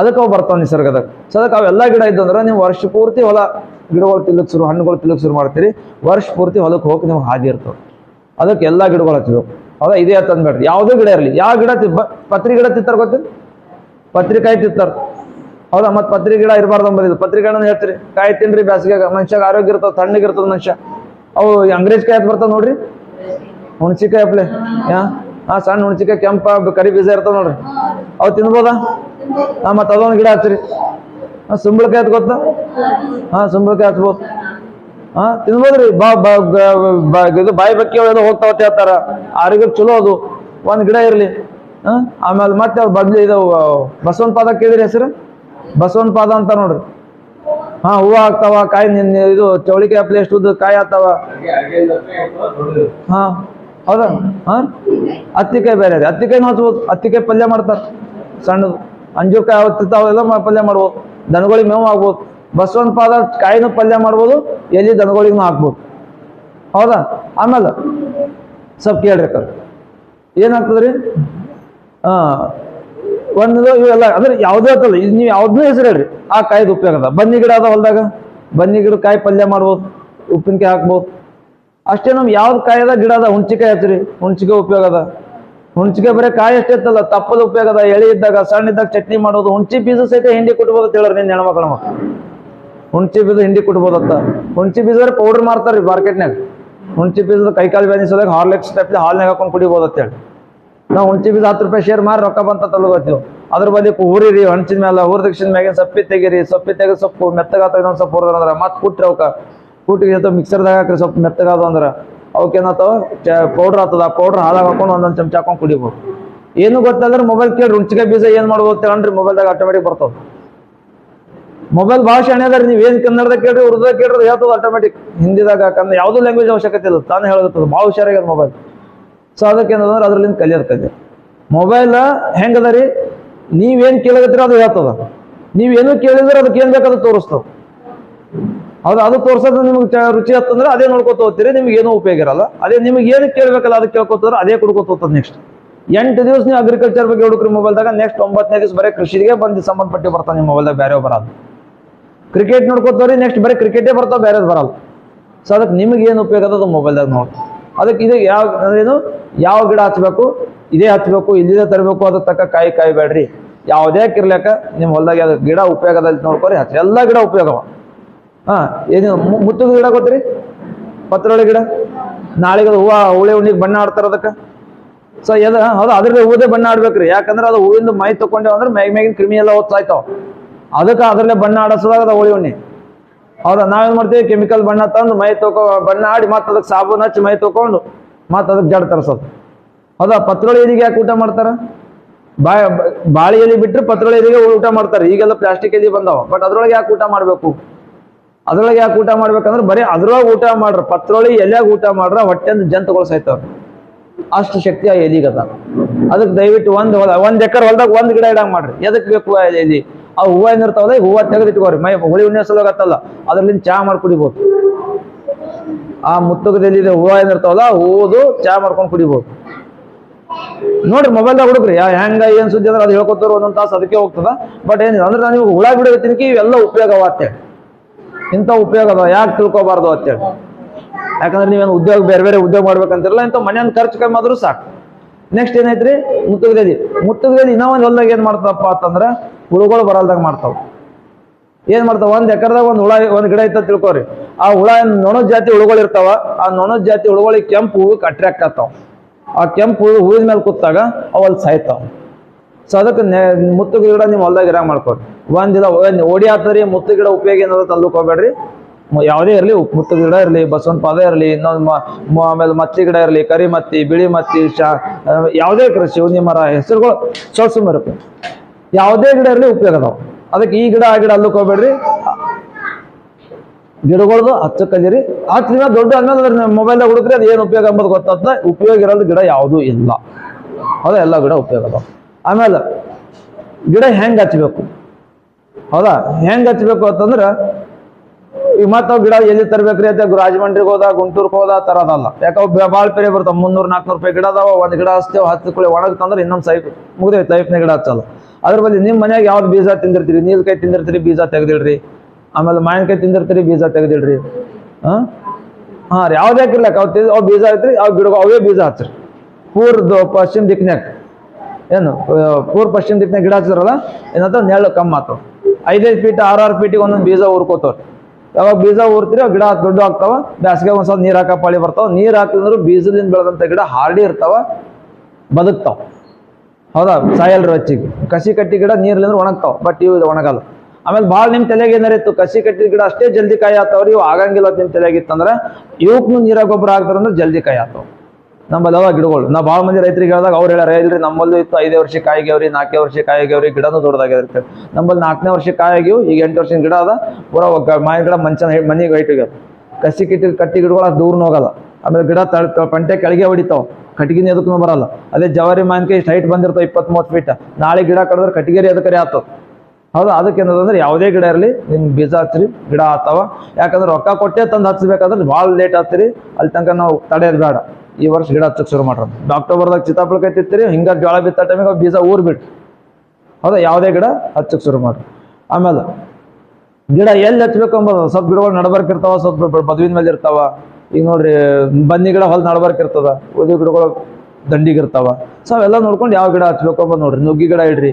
ಅದಕ್ಕೆ ಅವು ಬರ್ತಾವ ನಿಸರ್ಗದಾಗ. ಸೊ ಅದಕ್ಕೆ ಅವೆಲ್ಲ ಗಿಡ ಇದ್ದಂದ್ರೆ ನೀವು ವರ್ಷ ಪೂರ್ತಿ ಹೊಲ ಗಿಡಗಳು ತಿಲ್ಲಕ್ಕೆ ಶುರು, ಹಣ್ಣುಗಳು ತಿಲ್ಲಕ್ಕೆ ಶುರು ಮಾಡ್ತೀರಿ, ವರ್ಷ ಪೂರ್ತಿ ಹೊಲಕ್ಕೆ ಹೋಗಿ ನೀವು ಹಾದಿ ಅದಕ್ಕೆ ಎಲ್ಲ ಗಿಡಗಳು ಹಚ್ಚಬೇಕು ಹೌದಾ? ಇದೇ ಅಂತ ಅಂದ್ಬೇಡ್ರಿ. ಯಾವುದೇ ಗಿಡ ಇರಲಿ. ಯಾವ ಗಿಡ ಪತ್ರಿ ಗಿಡ ತಿತ್ತಾರ ಗೊತ್ತಿಲ್ಲ ಪತ್ರಿಕಾಯಿ ತಿಂತಾರೆ ಹೌದಾ? ಮತ್ತೆ ಪತ್ರಿ ಗಿಡ ಇರಬಾರ್ದು ಅಂಬರಿದು ಪತ್ರಿಕೆ ಗಿಡ ಹೇಳ್ತೀರಿ. ಕಾಯಿ ತಿನ್ರಿ ಬ್ಯಾಸಿಗ್ಯಾಗ. ಮನುಷ್ಯಾಗ ಆರೋಗ್ಯ ಇರ್ತದೆ ತಣ್ಣಗಿರ್ತದೆ ಮನುಷ್ಯ. ಅವು ಅಂಗ್ರೇಜ್ ಕಾಯಿ ಬರ್ತಾವ ನೋಡ್ರಿ? ಹುಣ್ಸಿಕಾಯಿ ಅಪ್ಲೆ. ಯಾ? ಹಾ ಸಣ್ಣ ಹುಣ್ಸಿಕಾಯಿ ಕೆಂಪ ಕರಿ ಬೀಜ ಇರ್ತಾವ ನೋಡ್ರಿ. ಅವು ತಿನ್ಬೋದಾ? ಹಾ ಮತ್ತೆ ಅದೊಂದು ಗಿಡ ಹಚ್ಚಿರಿ. ಹಾ ಸುಂಬಳಕಾಯಿ ಹತ್ ಗೊತ್ತಾ? ಹಾ ಸುಂಬಳಕಾಯಿ ಹಚ್ಬೋದು. ಹಾ ತಿನ್ಬೋದ್ರಿ? ಬಾ ಇದು ಬಾಯಿ ಬಕ್ಕಿ ಹೋಗ್ತಾವತ್ತೆ ಹೇಳ್ತಾರ. ಆರೋಗ್ಯಕ್ಕೆ ಚಲೋ ಅದು. ಒಂದ್ ಗಿಡ ಇರ್ಲಿ. ಹಾ ಆಮೇಲೆ ಮತ್ತೆ ಅವ್ರು ಬದ್ಲಿ ಇದು ಬಸವನ ಪಾದ ಕೇಳಿದ್ರಿ ಹೆಸರು? ಬಸವನ ಪಾದ ಅಂತ ನೋಡ್ರಿ. ಹಾ, ಹೂವು ಆಗ್ತಾವ, ಕಾಯಿ ಇದು ಚೌಳಿಕಾಯಿ ಅಪ್ಲೆ ಉದ್ದು ಕಾಯಿ ಆಗ್ತಾವ? ಹಾ, ಹೌದಾ? ಹಾ? ಹತ್ತಿಕಾಯಿ ಬೇರೆ ರೀ. ಹತ್ತಿಕಾಯಿನೂ ಹಚ್ಬೋದು. ಹತ್ತಿಕಾಯಿ ಪಲ್ಯ ಮಾಡ್ತಾರ, ಸಣ್ಣದು. ಅಂಜೂಕಾಯಿ ಅವತ್ತಿರ್ತಾವೆಲ್ಲ ಪಲ್ಯ ಮಾಡ್ಬೋದು. ದನಗಳಿಗೆ ಮೇವು ಆಗ್ಬೋದು ಬಸವನ ಪಾದ ಕಾಯಿನೂ ಪಲ್ಯ ಮಾಡ್ಬೋದು, ಎಲ್ಲಿ ದನಗಳಿಗೂ ಹಾಕ್ಬೋದು. ಹೌದಾ? ಆಮೇಲೆ, ಸ್ವಲ್ಪ ಕೇಳ್ರಿ ಅಕ್ಕ ಏನಾಗ್ತದ್ರಿ? ಒಂದು ಇವೆಲ್ಲ, ಅಂದ್ರೆ ಯಾವುದೇ ಅಂತಲ್ಲ, ಇದು ನೀವು ಯಾವ್ದನ್ನೂ ಹೆಸರು ಹೇಳ್ರಿ. ಆ ಕಾಯ್ದು ಉಪಯೋಗ ಅದ. ಬನ್ನಿ ಗಿಡ ಅದ ಹೊಲದಾಗ. ಬನ್ನಿ ಗಿಡ ಕಾಯಿ ಪಲ್ಯ ಮಾಡ್ಬೋದು, ಉಪ್ಪಿನಕಾಯಿ ಹಾಕ್ಬೋದು. ಅಷ್ಟೇ ನಮ್ಗೆ ಯಾವ್ದು ಕಾಯಿ ಅದ ಗಿಡ ಅದ ಹುಣ್ಚಿಕಾಯಿ ಹಚ್ಚ್ರಿ. ಹುಣ್ಚಿಕಾಯಿ ಉಪಯೋಗ ಅದ. ಹುಣ್ಚಿಕಾಯಿ ಬರೀ ಕಾಯಿ ಅಷ್ಟೇ ಇತ್ತಲ್ಲ, ತಪ್ಪದ ಉಪಯೋಗ ಅದ. ಎಳೆ ಇದ್ದಾಗ, ಸಣ್ಣ ಇದ್ದಾಗ ಚಟ್ನಿ ಮಾಡೋದು. ಹುಣ್ಚಿ ಬೀಜ ಸಹಿತ ಹಿಂಡಿ ಕುಟ್ಬೋದು ಹೇಳೋರು ನಿನ್ನ ಹೆಣ್ಮಕ್ಳ ಮಕ್ಳು ಹುಣ್ಚಿ ಬೀಜ ಹಿಂಡಿ ಕುಟ್ಬೋದತ್ತ ಹುಣ್ಚಿ ಬೀಜ ಪೌಡರ್ ಮಾರ್ತಾರ್ರಿ ಮಾರ್ಕೆಟ್ನಾಗ ಹುಣ್ಚಿ ಬೀಜದ ಕೈಕಾಲು ಬ್ಯಾನಿ ಹಾರ್ಲೆಕ್ಸ್ ಟೈಪ್ ಹಾಲ್ನಾಗ ಹಾಕೊಂಡು ಕುಡಿಬೋದು ಅಂತೇಳಿ ನಾವು ಹುಂಚಿ ಬೀಜ ಹತ್ತು ರೂಪಾಯಿ ಶೇರ್ ಮಾರಿ ರೊಕ್ಕ ಬಂತ ತಲುಗೋತೀವಿ. ಅದ್ರ ಬದಿ ಊರಿರಿ ಹಂಚಿನ ಮೇಲೆ ಊರ್ದಕ್ಷಿಣ ಮ್ಯಾಗಿನ ಸಪ್ಪಿ ತೆಗೀರಿ, ಸೊಪ್ಪಿ ತೆಗೆದು ಸೊಪ್ಪು ಮೆತ್ತಗಾತ ಇನ್ನೊಂದು ಸೊಪ್ಪು ಹೊರದ್ರ ಅಂದ್ರೆ ಮತ್ತೆ ಕುಟ್ರಿ ಅವಕ್ಕ ಕುಟ್ಟಿ ಜೊತೆ ಮಿಕ್ಸರ್ದಾಗ ಹಾಕ್ರಿ ಸ್ವಲ್ಪ ಮೆತ್ತಗಾದ ಅಂದ್ರೆ ಅವಕ್ಕೆ ಚ ಪೌಡ್ರ್ ಆಗ್ತದ ಪೌಡ್ರ್ ಹಾಲಾಗ ಹಾಕೊಂಡು ಒಂದೊಂದು ಚಮಚ ಹಾಕೊಂಡು ಕುಡಿಬೋದು. ಏನು ಗೊತ್ತಾದ್ರೆ ಮೊಬೈಲ್ ಕೇಳಿ ಹುಣ್ಚಿಕಾಯಿ ಬೀಜ ಏನು ಮಾಡ್ಬೋದು ಮೊಬೈಲ್ ಮೊಬೈಲ್ದಾಗ ಆಟೋಮೆಟಿಕ್ ಬರ್ತದೆ. ಮೊಬೈಲ್ ಭಾಷೆ ಅಣ್ಯದಾರ ನೀವು ಏನು ಕನ್ನಡದಾಗ ಕೇಳ್ರಿ ಉರ್ದಾಗ ಕೇಳ್ರಿ ಹೇಳ್ತದೆ ಆಟೋಮೆಟಿಕ್ ಹಿಂದಿದಾಗ ಯಾವುದೂ ಲ್ಯಾಂಗ್ವೇಜ್ ಅವಶ್ಯಕತೆ ಇಲ್ಲ, ತಾನೇ ಹೇಳುತ್ತದೆ ಭಾಳ ಹುಷಾರಾಗ್ಯದ ಮೊಬೈಲ್ ಸೊ ಅದಕ್ಕೆ ಏನಂದ್ರೆ ಅದ್ರಲ್ಲಿಂದ ಕಲಿಯರ್ತದೆ ಕಲಿ. ಮೊಬೈಲ್ ಹೆಂಗದ ರೀ? ನೀವೇನು ಕೇಳಗತ್ತೀರ ಅದು ಹೇಳ್ತದ. ನೀವೇನು ಕೇಳಿದ್ರೆ ಅದಕ್ಕೆ ಏನು ಬೇಕಾದ್ರೆ ತೋರಿಸ್ತದೆ. ಅದು ಅದು ತೋರ್ಸೋದು ನಿಮ್ಗೆ ರುಚಿ ಹತ್ತಂದ್ರೆ ಅದೇ ನೋಡ್ಕೊತ ಹೋಗ್ತೀರಿ, ನಿಮ್ಗೆ ಏನೂ ಉಪಯೋಗ ಇರಲ್ಲ. ಅದೇ ನಿಮ್ಗೆ ಏನು ಕೇಳಬೇಕಲ್ಲ ಅದಕ್ಕೆ ಕೇಳ್ಕೊತಾರೆ ಅದೇ ಕುಡ್ಕೊತ ನೆಕ್ಸ್ಟ್ ಎಂಟು ದಿವಸ ನೀವು ಅಗ್ರಿಕಲ್ಚರ್ ಬಗ್ಗೆ ಹುಡುಕ್ರಿ ಮೊಬೈಲ್ದಾಗ ನೆಕ್ಸ್ಟ್ ಒಂಬತ್ತನೇ ದಿವಸ ಬರೀ ಕೃಷಿಗೆ ಬಂದು ಸಂಬಂಧಪಟ್ಟು ಬರ್ತಾನೆ ನಿಮ್ಮ ಮೊಬೈಲ್ದಾಗ ಬೇರೆ ಬರೋದು ಕ್ರಿಕೆಟ್ ನೋಡ್ಕೋತವ್ರಿ ನೆಕ್ಸ್ಟ್ ಬರೀ ಕ್ರಿಕೆಟೇ ಬರ್ತಾವೆ ಬೇರೆದು ಬರಲ್ಲ. ಸೊ ಅದಕ್ಕೆ ನಿಮ್ಗೆ ಏನು ಉಪಯೋಗ ಅದ ಅದು ಮೊಬೈಲ್ದಾಗ ನೋಡಿ ಅದಕ್ಕೆ ಇದು ಯಾವ ಏನು, ಯಾವ ಗಿಡ ಹಚ್ಬೇಕು, ಇದೇ ಹಚ್ಬೇಕು, ಇಲ್ಲಿದೆ ತರಬೇಕು ಅದ್ರ ತಕ್ಕ ಕಾಯಿ ಕಾಯಿ ಬೇಡ್ರಿ ಯಾವುದೇ ಕಿರ್ಲಕ್ಕ ನಿಮ್ಮ ಹೊಲದಾಗ ಅದು ಗಿಡ ಉಪಯೋಗದಲ್ಲಿ ನೋಡ್ಕೊರಿ, ಹಚ್ಚಿ ಎಲ್ಲ ಗಿಡ ಉಪಯೋಗವ ಹಾ, ಏನು ಮುತ್ತದ ಗಿಡ ಗೊತ್ತ್ರಿ? ಪತ್ರೊಳ್ಳಿ ಗಿಡ? ನಾಳೆಗೆ ಅದು ಹೂವ, ಹುಳಿ ಹುಣ್ಣಿಗೆ ಬಣ್ಣ ಆಡ್ತಾರ ಅದಕ್ಕೆ? ಸೊ ಎದ ಹೌದು ಅದ್ರದ್ದು ಹೂದೇ ಬಣ್ಣ ಆಡ್ಬೇಕ್ರಿ. ಯಾಕಂದ್ರೆ ಅದು ಹೂವಿಂದ ಮೈ ತಕೊಂಡೇವ ಅಂದ್ರೆ ಮೈ ಮ್ಯಾಗಿನ ಕ್ರಿಮಿ ಎಲ್ಲ ಓದ್ಸಾಯ್ತಾವ ಅದಕ್ಕೆ ಅದ್ರಲ್ಲೇ ಬಣ್ಣ ಆಡಿಸೋದಾಗ ಅದು ಹುಳಿ ಹುಣ್ಣಿ ಹೌದಾ ನಾವೇನ್ ಮಾಡ್ತೀವಿ? ಕೆಮಿಕಲ್ ಬಣ್ಣ ತಂದು ಮೈ ತಗೋ ಬಣ್ಣ ಆಡಿ ಮತ್ತೆ ಅದಕ್ಕೆ ಸಾಬೂನ್ ಹಚ್ಚಿ ಮೈ ತೊಕೊಂಡು ಮತ್ತೆ ಅದಕ್ಕೆ ಜಡ್ ತರಿಸೋದು. ಹೌದಾ? ಪತ್ರೊಳಿ ಎಲಿಗೆ ಯಾಕೆ ಊಟ ಮಾಡ್ತಾರ? ಬಾ ಬಾಳೆ ಎಲೆ ಬಿಟ್ಟರೆ ಪತ್ರೊಳಿ ಎಲಿಗೆ ಊಟ ಮಾಡ್ತಾರೆ. ಈಗೆಲ್ಲ ಪ್ಲಾಸ್ಟಿಕ್ ಎಲಿ ಬಂದಾವ. ಬಟ್ ಅದ್ರೊಳಗೆ ಯಾಕೆ ಊಟ ಮಾಡಬೇಕು? ಅದ್ರೊಳಗೆ ಯಾಕೆ ಊಟ ಮಾಡ್ಬೇಕಂದ್ರೆ ಬರೀ ಅದ್ರೊಳಗೆ ಊಟ ಮಾಡ್ರ ಪತ್ರೊಳಿ ಎಲೆಯಾಗ ಊಟ ಮಾಡ್ರ ಹೊಟ್ಟೆಂದು ಜಂತುಗಳು ಸಾಯ್ತಾವ ಅಷ್ಟು ಶಕ್ತಿ ಆ ಎಲಿಗದ ಅದಕ್ಕೆ ದಯವಿಟ್ಟು ಒಂದು ಹೊಲ ಒಂದು ಎಕರೆ ಹೊಲದಾಗ ಒಂದು ಗಿಡ ಇಡಂಗ್ ಮಾಡ್ರಿ. ಎದಕ್ಕೆ ಬೇಕು ಎಲಿ? ಆ ಹೂವ ಏನಿರ್ತಾವಲ್ಲ ಹೂವ ತೆಗೆದು ಇಟ್ಕೋರಿ. ಮೈ ಹುಳಿ ಉಣ್ಣೆ ಸಲುವಾಗತ್ತಲ್ಲ ಅದ್ರಲ್ಲಿಂದ ಚಾ ಮಾಡಿ ಕುಡಿಬೋದು ಆ ಮುತ್ತುಗದಲ್ಲಿದೆ ಹೂವ ಏನಿರ್ತಾವಲ್ಲ ಹೂದು ಹೂವುದು ಚಾ ಮಾಡ್ಕೊಂಡು ಕುಡಿಬೋದು. ನೋಡ್ರಿ ಮೊಬೈಲ್ದಾಗ ಹುಡುಗ್ರಿ ಹೆಂಗ, ಏನ್ ಸುದ್ದಿ ಅಂದ್ರೆ ಅದು ಹೇಳ್ಕೊತಾರ ಒಂದೊಂದ್ ತಾಸು ಅದಕ್ಕೆ ಹೋಗ್ತದ. ಬಟ್ ಏನಿಲ್ಲ, ಅಂದ್ರೆ ನಾನು ಹುಳ ಬಿಡೋ ತಿನ್ಕಿ ಇವೆಲ್ಲ ಉಪಯೋಗವ ಅಂತೇಳಿ ಇಂಥ ಉಪಯೋಗ ಅದ ಯಾಕೆ ತಿಳ್ಕೊಬಾರ್ದು ಅಂತೇಳಿ ಯಾಕಂದ್ರೆ ನೀವೇನು ಉದ್ಯೋಗ, ಬೇರೆ ಬೇರೆ ಉದ್ಯೋಗ ಮಾಡ್ಬೇಕಂತಿರಲ್ಲ, ಇಂಥ ಮನೆಯನ್ನು ಖರ್ಚು ಕಮ್ಮಿ ಆದ್ರೂ ಸಾಕು. ನೆಕ್ಸ್ಟ್ ಏನೈತ್ರಿ? ಮುತ್ತದ ಗದಿ. ಇನ್ನೂ ಒಂದು ಹೊಲ್ದಾಗ ಏನು ಮಾಡ್ತಾವಪ್ಪ ಅಂತಂದ್ರೆ ಹುಳುಗಳು ಬರಲ್ದಾಗ ಮಾಡ್ತಾವೆ. ಏನು ಮಾಡ್ತಾವ? ಒಂದು ಎಕರ್ದಾಗ ಒಂದು ಹುಳ, ಒಂದು ಗಿಡ ಐತ ತಿಳ್ಕೊರಿ. ಆ ಹುಳ ನೊಣ ಜಾತಿ ಹುಳುಗಳು ಇರ್ತಾವ, ಆ ನೊಣದ ಜಾತಿ ಹುಳುಗಳಿಗೆ ಕೆಂಪು ಹೂವಿಗೆ ಅಟ್ರಾಕ್ಟ್ ಆಗ್ತಾವ ಆ ಕೆಂಪು ಹೂವು ಹೂವಿನ ಮೇಲೆ ಕೂತಾಗ ಅವಲ್ಲಿ ಸಾಯ್ತಾವ. ಸೊ ಅದಕ್ಕೆ ಮುತ್ತು ಗಿಡ ನಿಮ್ಮ ಹೊಲ್ದಾಗ ಇರಾಗ ಮಾಡ್ಕೊರಿ. ಒಂದಿಲ್ಲ ಒಂದ್ ಓಡಿ ಆತರಿ ಮುತ್ತು ಗಿಡ ಉಪಯೋಗ ಏನದ ತಲ್ಲಕ್ ಯಾವುದೇ ಇರಲಿ ಮುತ್ತು ಗಿಡ ಇರಲಿ, ಬಸವನ ಪಾದ ಇರಲಿ, ಇನ್ನೊಂದು ಆಮೇಲೆ ಮತ್ತಿ ಗಿಡ ಇರಲಿ, ಕರಿ ಮತ್ತಿ, ಬಿಳಿ ಮತ್ತಿ, ಶಾ ಯಾವುದೇ ಕೃಷಿ ಮರ, ಹೆಸರುಗಳು ಸ್ವಲ್ಪ ಇರುತ್ತೆ. ಯಾವುದೇ ಗಿಡ ಇರಲಿ ಉಪಯೋಗ ಅದಾವ. ಅದಕ್ಕೆ ಈ ಗಿಡ ಆ ಗಿಡ ಅಲ್ಲಕ್ಕೆ ಹೋಗ್ಬೇಡ್ರಿ ಗಿಡಗಳದು ಹಚ್ಚ ಕಲೀರಿ. ಹತ್ತು ದಿನ ದೊಡ್ಡ ಅನ್ನೋದ್ರ ಮೊಬೈಲ್ ಮೊಬೈಲ್ದಾಗ ಹುಡುಕ್ರಿ, ಅದು ಏನು ಉಪಯೋಗ ಅಂಬೋದು ಗೊತ್ತಾಗ್ತದೆ. ಉಪಯೋಗ ಇರೋದು ಗಿಡ ಯಾವುದೂ ಇಲ್ಲ. ಹೌದಾ? ಎಲ್ಲ ಗಿಡ ಉಪಯೋಗ ಅದಾವ. ಆಮೇಲೆ ಗಿಡ ಹೆಂಗ್ ಹಚ್ಬೇಕು? ಹೌದಾ? ಹೆಂಗ್ ಹಚ್ಬೇಕು ಅಂತಂದ್ರ ಈಗ ಮತ್ತೆ ಗಿಡ ಎಲ್ಲಿ ತರ್ಬೇಕ್ರಿ ಅಂತ ರಾಜಮಂಡ್ರಿಗೆ ಹೋದ, ಗುಂಟೂರ್ಗೆ ಹೋದ ತರದಲ್ಲ. ಯಾಕೆ ಭಾಳ ಪೇರೆ ಬರ್ತಾವ, ಮುನ್ನೂರ್ ನಾಲ್ಕುನೂರು ರೂಪಾಯಿ ಗಿಡ ಅದಾವ, ಒಂದ್ ಗಿಡ ಹಚ್ತೇವೆ ಒಣಗ ಒಣಗ್ತಂದ್ರೆ ಇನ್ನೊಂದು ಸೈಪ್ ಮುಗ್ದೈತೆ ಲೈಫ್ನ ಗಿಡ ಹಚ್ಚಲ್ಲ ಅದ್ರ ಬದಲು ನಿಮ್ಮ ಮನ್ಯಾಗ ಯಾವ್ದು ಬೀಜ ತಿಂದಿರ್ತೀರಿ? ನೀಲ್ಕಾಯಿ ತಿಂದಿರ್ತೀರಿ, ಬೀಜ ತೆಗ್ದಿಡ್ರಿ. ಆಮೇಲೆ ಮಾವಿನಕಾಯಿ ತಿಂದಿರ್ತೀರಿ, ಬೀಜ ತೆಗ್ದಿಡ್ರಿ. ಹಾ? ಹಾ ರೀ, ಯಾವ್ದು ಹಾಕಿರ್ಲಕ್ಕ ಅವ್ ಬೀಜ ಐತ್ರಿ ಅವ್ ಗಿಡ ಅವೇ ಬೀಜ ಹಚ್ಚ್ರಿ ಪೂರ್ದ ಪಶ್ಚಿಮ ದಿಕ್ನ್ಯಾಗ. ಏನು? ಪೂರ್ ಪಶ್ಚಿಮ ದಿಕ್ಕಿನಾಗ ಗಿಡ ಹಚ್ಚಿದ್ರಲ್ಲ ಏನಂತ ನೆರಳು ಕಮ್ಮಿ ಆತವ್. ಐದೈದು ಫೀಟ್, ಆರು ಫೀಟಿಗೆ ಒಂದೊಂದು ಬೀಜ ಊರ್ಕೋತಾವ್ರಿ ಯಾವಾಗ ಬೀಜ ಊರ್ತೀರಿ ಗಿಡ ದೊಡ್ಡ ಆಗ್ತಾವ. ಬ್ಯಾಸಿಗೆ ಒಂದ್ಸಲ ನೀರ್ ಹಾಕ ಪಾಳಿ ಬರ್ತಾವ. ನೀರ್ ಹಾಕಿದ್ರು ಬೀಜದಿಂದ ಬೆಳೆದಂತ ಗಿಡ ಹಾರ್ಡಿ ಇರ್ತಾವ, ಬದುಕ್ತಾವ. ಹೌದಾ? ಸಾಯಲ್ ರಚ್ಚಿಗೆ ಕಸಿ ಕಟ್ಟಿ ಗಿಡ ನೀರ್ಲಿಂದ್ರೆ ಒಣಗ್ತಾವ, ಬಟ್ ಇವು ಒಣಗಲ್ಲ. ಆಮೇಲೆ ಭಾಳ ನಿಮ್ ತಲೆಗೆ ಏನಾರ ಇತ್ತು, ಕಸಿ ಕಟ್ಟಿದ ಗಿಡ ಅಷ್ಟೇ ಜಲ್ದಿ ಕಾಯಿ ಆತಾವ್ರಿ, ಇವು ಆಗಂಗಿಲ್ಲ ನಿಮ್ ತಲೆಗೆ ಇತ್ತಂದ್ರೆ ಇವಕ್ಕೂ ನೀರಾಗ ಗೊಬ್ಬರ ಹಾಕ್ತಾರಂದ್ರೆ ಜಲ್ದಿ ಕಾಯಿ ಆತಾವ. ನಮ್ಮಲ್ಲಿ ಅವ ಗಿಡಗಳು. ನಾ ಭಾಳ ಮಂದಿ ರೈತರಿಗೆ ಹೇಳಿದಾಗ ಅವ್ರು ಹೇಳ್ಯಾರ ಇಲ್ರಿ, ನಮ್ಮಲ್ಲೂ ಇತ್ತು ಐದೇ ವರ್ಷ ಕಾಯಿಗ್ಯಾವ್ರಿ ನಾಲ್ಕೇ ವರ್ಷ ಕಾಯಿಗ್ಯಾವ್ರಿ ಗಿಡನೂ ದೊಡ್ಡದಾಗ್ಯದ ನಮ್ಮಲ್ಲಿ ನಾಲ್ಕನೇ ವರ್ಷ ಕಾಯಿ ಆಗ್ಯಾವ ಈಗ ಎಂಟು ವರ್ಷದ ಗಿಡ ಅದ, ಪೂರ ಮಾವಿನ ಗಿಡ ಮಂಚನ ಮನೆಗೆ ಹೈಟ್ ಕಸಿ ಕಿಟ್ಟಿ, ಕಟ್ಟಿ ಗಿಡಗಳು ಅಷ್ಟು ದೂರ ಹೋಗಲ್ಲ. ಆಮೇಲೆ ಗಿಡ ತಳ ಪಂಟೆ ಕೆಳಗೆ ಹೊಡಿತಾವ. ಕಟ್ಟಿಗೆ ಎದಕ್ಕೂ ಬರಲ್ಲ. ಅದೇ ಜವಾರಿ ಮಾವಿನಕಾಯಿ ಇಷ್ಟು ಹೈಟ್ ಬಂದಿರ್ತಾವೆ ಇಪ್ಪತ್ತ್ ಮೂವತ್ತು ಫೀಟ್ ನಾಳೆ ಗಿಡ ಕಡಿದ್ರೆ ಕಟ್ಟಿಗೆರಿ ಅದಕ್ಕೆ ಆತದ. ಹೌದಾ, ಅದಕ್ಕೆ ಏನದಂದ್ರೆ ಯಾವುದೇ ಗಿಡ ಇರಲಿ ನಿಮ್ಗೆ ಬೀಜ ಹಚ್ಚಿರಿ ಗಿಡ ಆತವ. ಯಾಕಂದ್ರೆ ರೊಕ್ಕ ಕೊಟ್ಟೆ ತಂದು ಹಚ್ಚಬೇಕಾದ್ರೆ ಭಾಳ ಲೇಟ್ ಆಗ್ತೀರಿ. ಅಲ್ಲಿ ತನಕ ನಾವು ತಡೆಯೋದು ಬೇಡ. ಈ ವರ್ಷ ಗಿಡ ಹಚ್ಚಕ್ಕೆ ಶುರು ಮಾಡ್ರಿ. ಅಕ್ಟೋಬರ್ದಾಗ ಚಿತ್ತಾಪಳ ತಿತ್ತಿರಿ ಹಿಂಗ ಜೋಳ ಬಿತ್ತ ಟೈಮಿಗೆ ಬೀಜ ಊರ್ ಬಿಟ್ಟು ಹೌದಾ, ಯಾವುದೇ ಗಿಡ ಹಚ್ಚಕ್ಕೆ ಶುರು ಮಾಡ್ರಿ. ಆಮೇಲೆ ಗಿಡ ಎಲ್ಲಿ ಹಚ್ಬೇಕು ಅಂಬೋದು, ಸ್ವಲ್ಪ ಗಿಡಗಳು ನಡ್ಬರ್ಕ್ ಇರ್ತಾವ, ಸ್ವಲ್ಪ ಬದುವಿನ ಮೇಲೆ ಇರ್ತಾವ. ಈಗ ನೋಡ್ರಿ, ಬನ್ನಿ ಗಿಡ ಹೊಲ ನಡಬರ್ಕ್ ಇರ್ತದ ಉಳಿದ ಗಿಡಗಳು ದಂಡಿಗಿರ್ತಾವ ಸೊ ಅವೆಲ್ಲ ನೋಡ್ಕೊಂಡು ಯಾವ ಗಿಡ ಹಚ್ಬೇಕು ನೋಡ್ರಿ. ನುಗ್ಗಿ ಗಿಡ ಇಡ್ರಿ.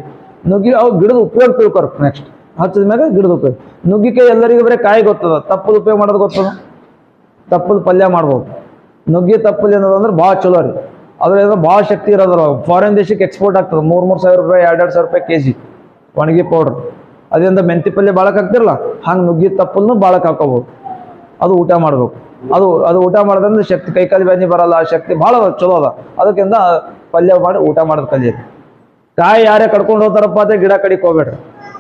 ನುಗ್ಗಿ, ಅವು ಗಿಡದ ಉಪಯೋಗ ತಿಳ್ಕೊರ್ ನೆಕ್ಸ್ಟ್ ಹಚ್ಚಿದ ಮ್ಯಾಗ ಗಿಡದ ಉಪಯೋಗ. ನುಗ್ಗಿಕಾಯಿ ಎಲ್ಲರಿಗೂ ಬರೀ ಕಾಯಿ ಗೊತ್ತದ, ತಪ್ಪದ ಉಪಯೋಗ ಮಾಡೋದು ಗೊತ್ತದ? ತಪ್ಪದ ಪಲ್ಯ ಮಾಡ್ಬೋದು. ನುಗ್ಗಿ ತಪ್ಪಲಿ ಏನದ ಅಂದ್ರೆ ಭಾಳ ಚಲೋ ರೀ. ಅದ್ರಿಂದ ಭಾಳ ಶಕ್ತಿ ಇರೋದ್ರ ಫಾರಿನ್ ದೇಶಕ್ಕೆ ಎಕ್ಸ್ಪೋರ್ಟ್ ಆಗ್ತದೆ. ಮೂರು ಮೂರು ಸಾವಿರ ರೂಪಾಯಿ, ಎರಡು ಎರಡು ಸಾವಿರ ರೂಪಾಯಿ ಕೆ ಜಿ ಒಣಗಿ ಪೌಡ್ರ್ ಅದರಿಂದ ಮೆಂತಿ ಪಲ್ಯ ಬಾಳಕ್ ಹಾಕ್ತಿರಲ್ಲ, ಹಂಗೆ ನುಗ್ಗಿ ತಪ್ಪಲ್ನು ಬಾಳಕ್ ಹಾಕೋಬಹುದು ಅದು ಊಟ ಮಾಡ್ಬೇಕು. ಅದು ಅದು ಊಟ ಮಾಡೋದ್ರಿಂದ ಶಕ್ತಿ ಕೈಕಾಲಿ ಬ್ಯಾನಿ ಬರಲ್ಲ ಶಕ್ತಿ ಭಾಳ ಚಲೋ ಅದ. ಅದಕ್ಕಿಂತ ಪಲ್ಯ ಮಾಡಿ ಊಟ ಮಾಡೋದು ಕಲಿಯಿರಿ. ಕಾಯಿ ಯಾರೇ ಕಡ್ಕೊಂಡು ಹೋಗ್ತಾರಪ್ಪ ಅದೇ ಗಿಡ ಕಡಿಕ್ ಹೋಗ್ಬೇಡ್ರಿ.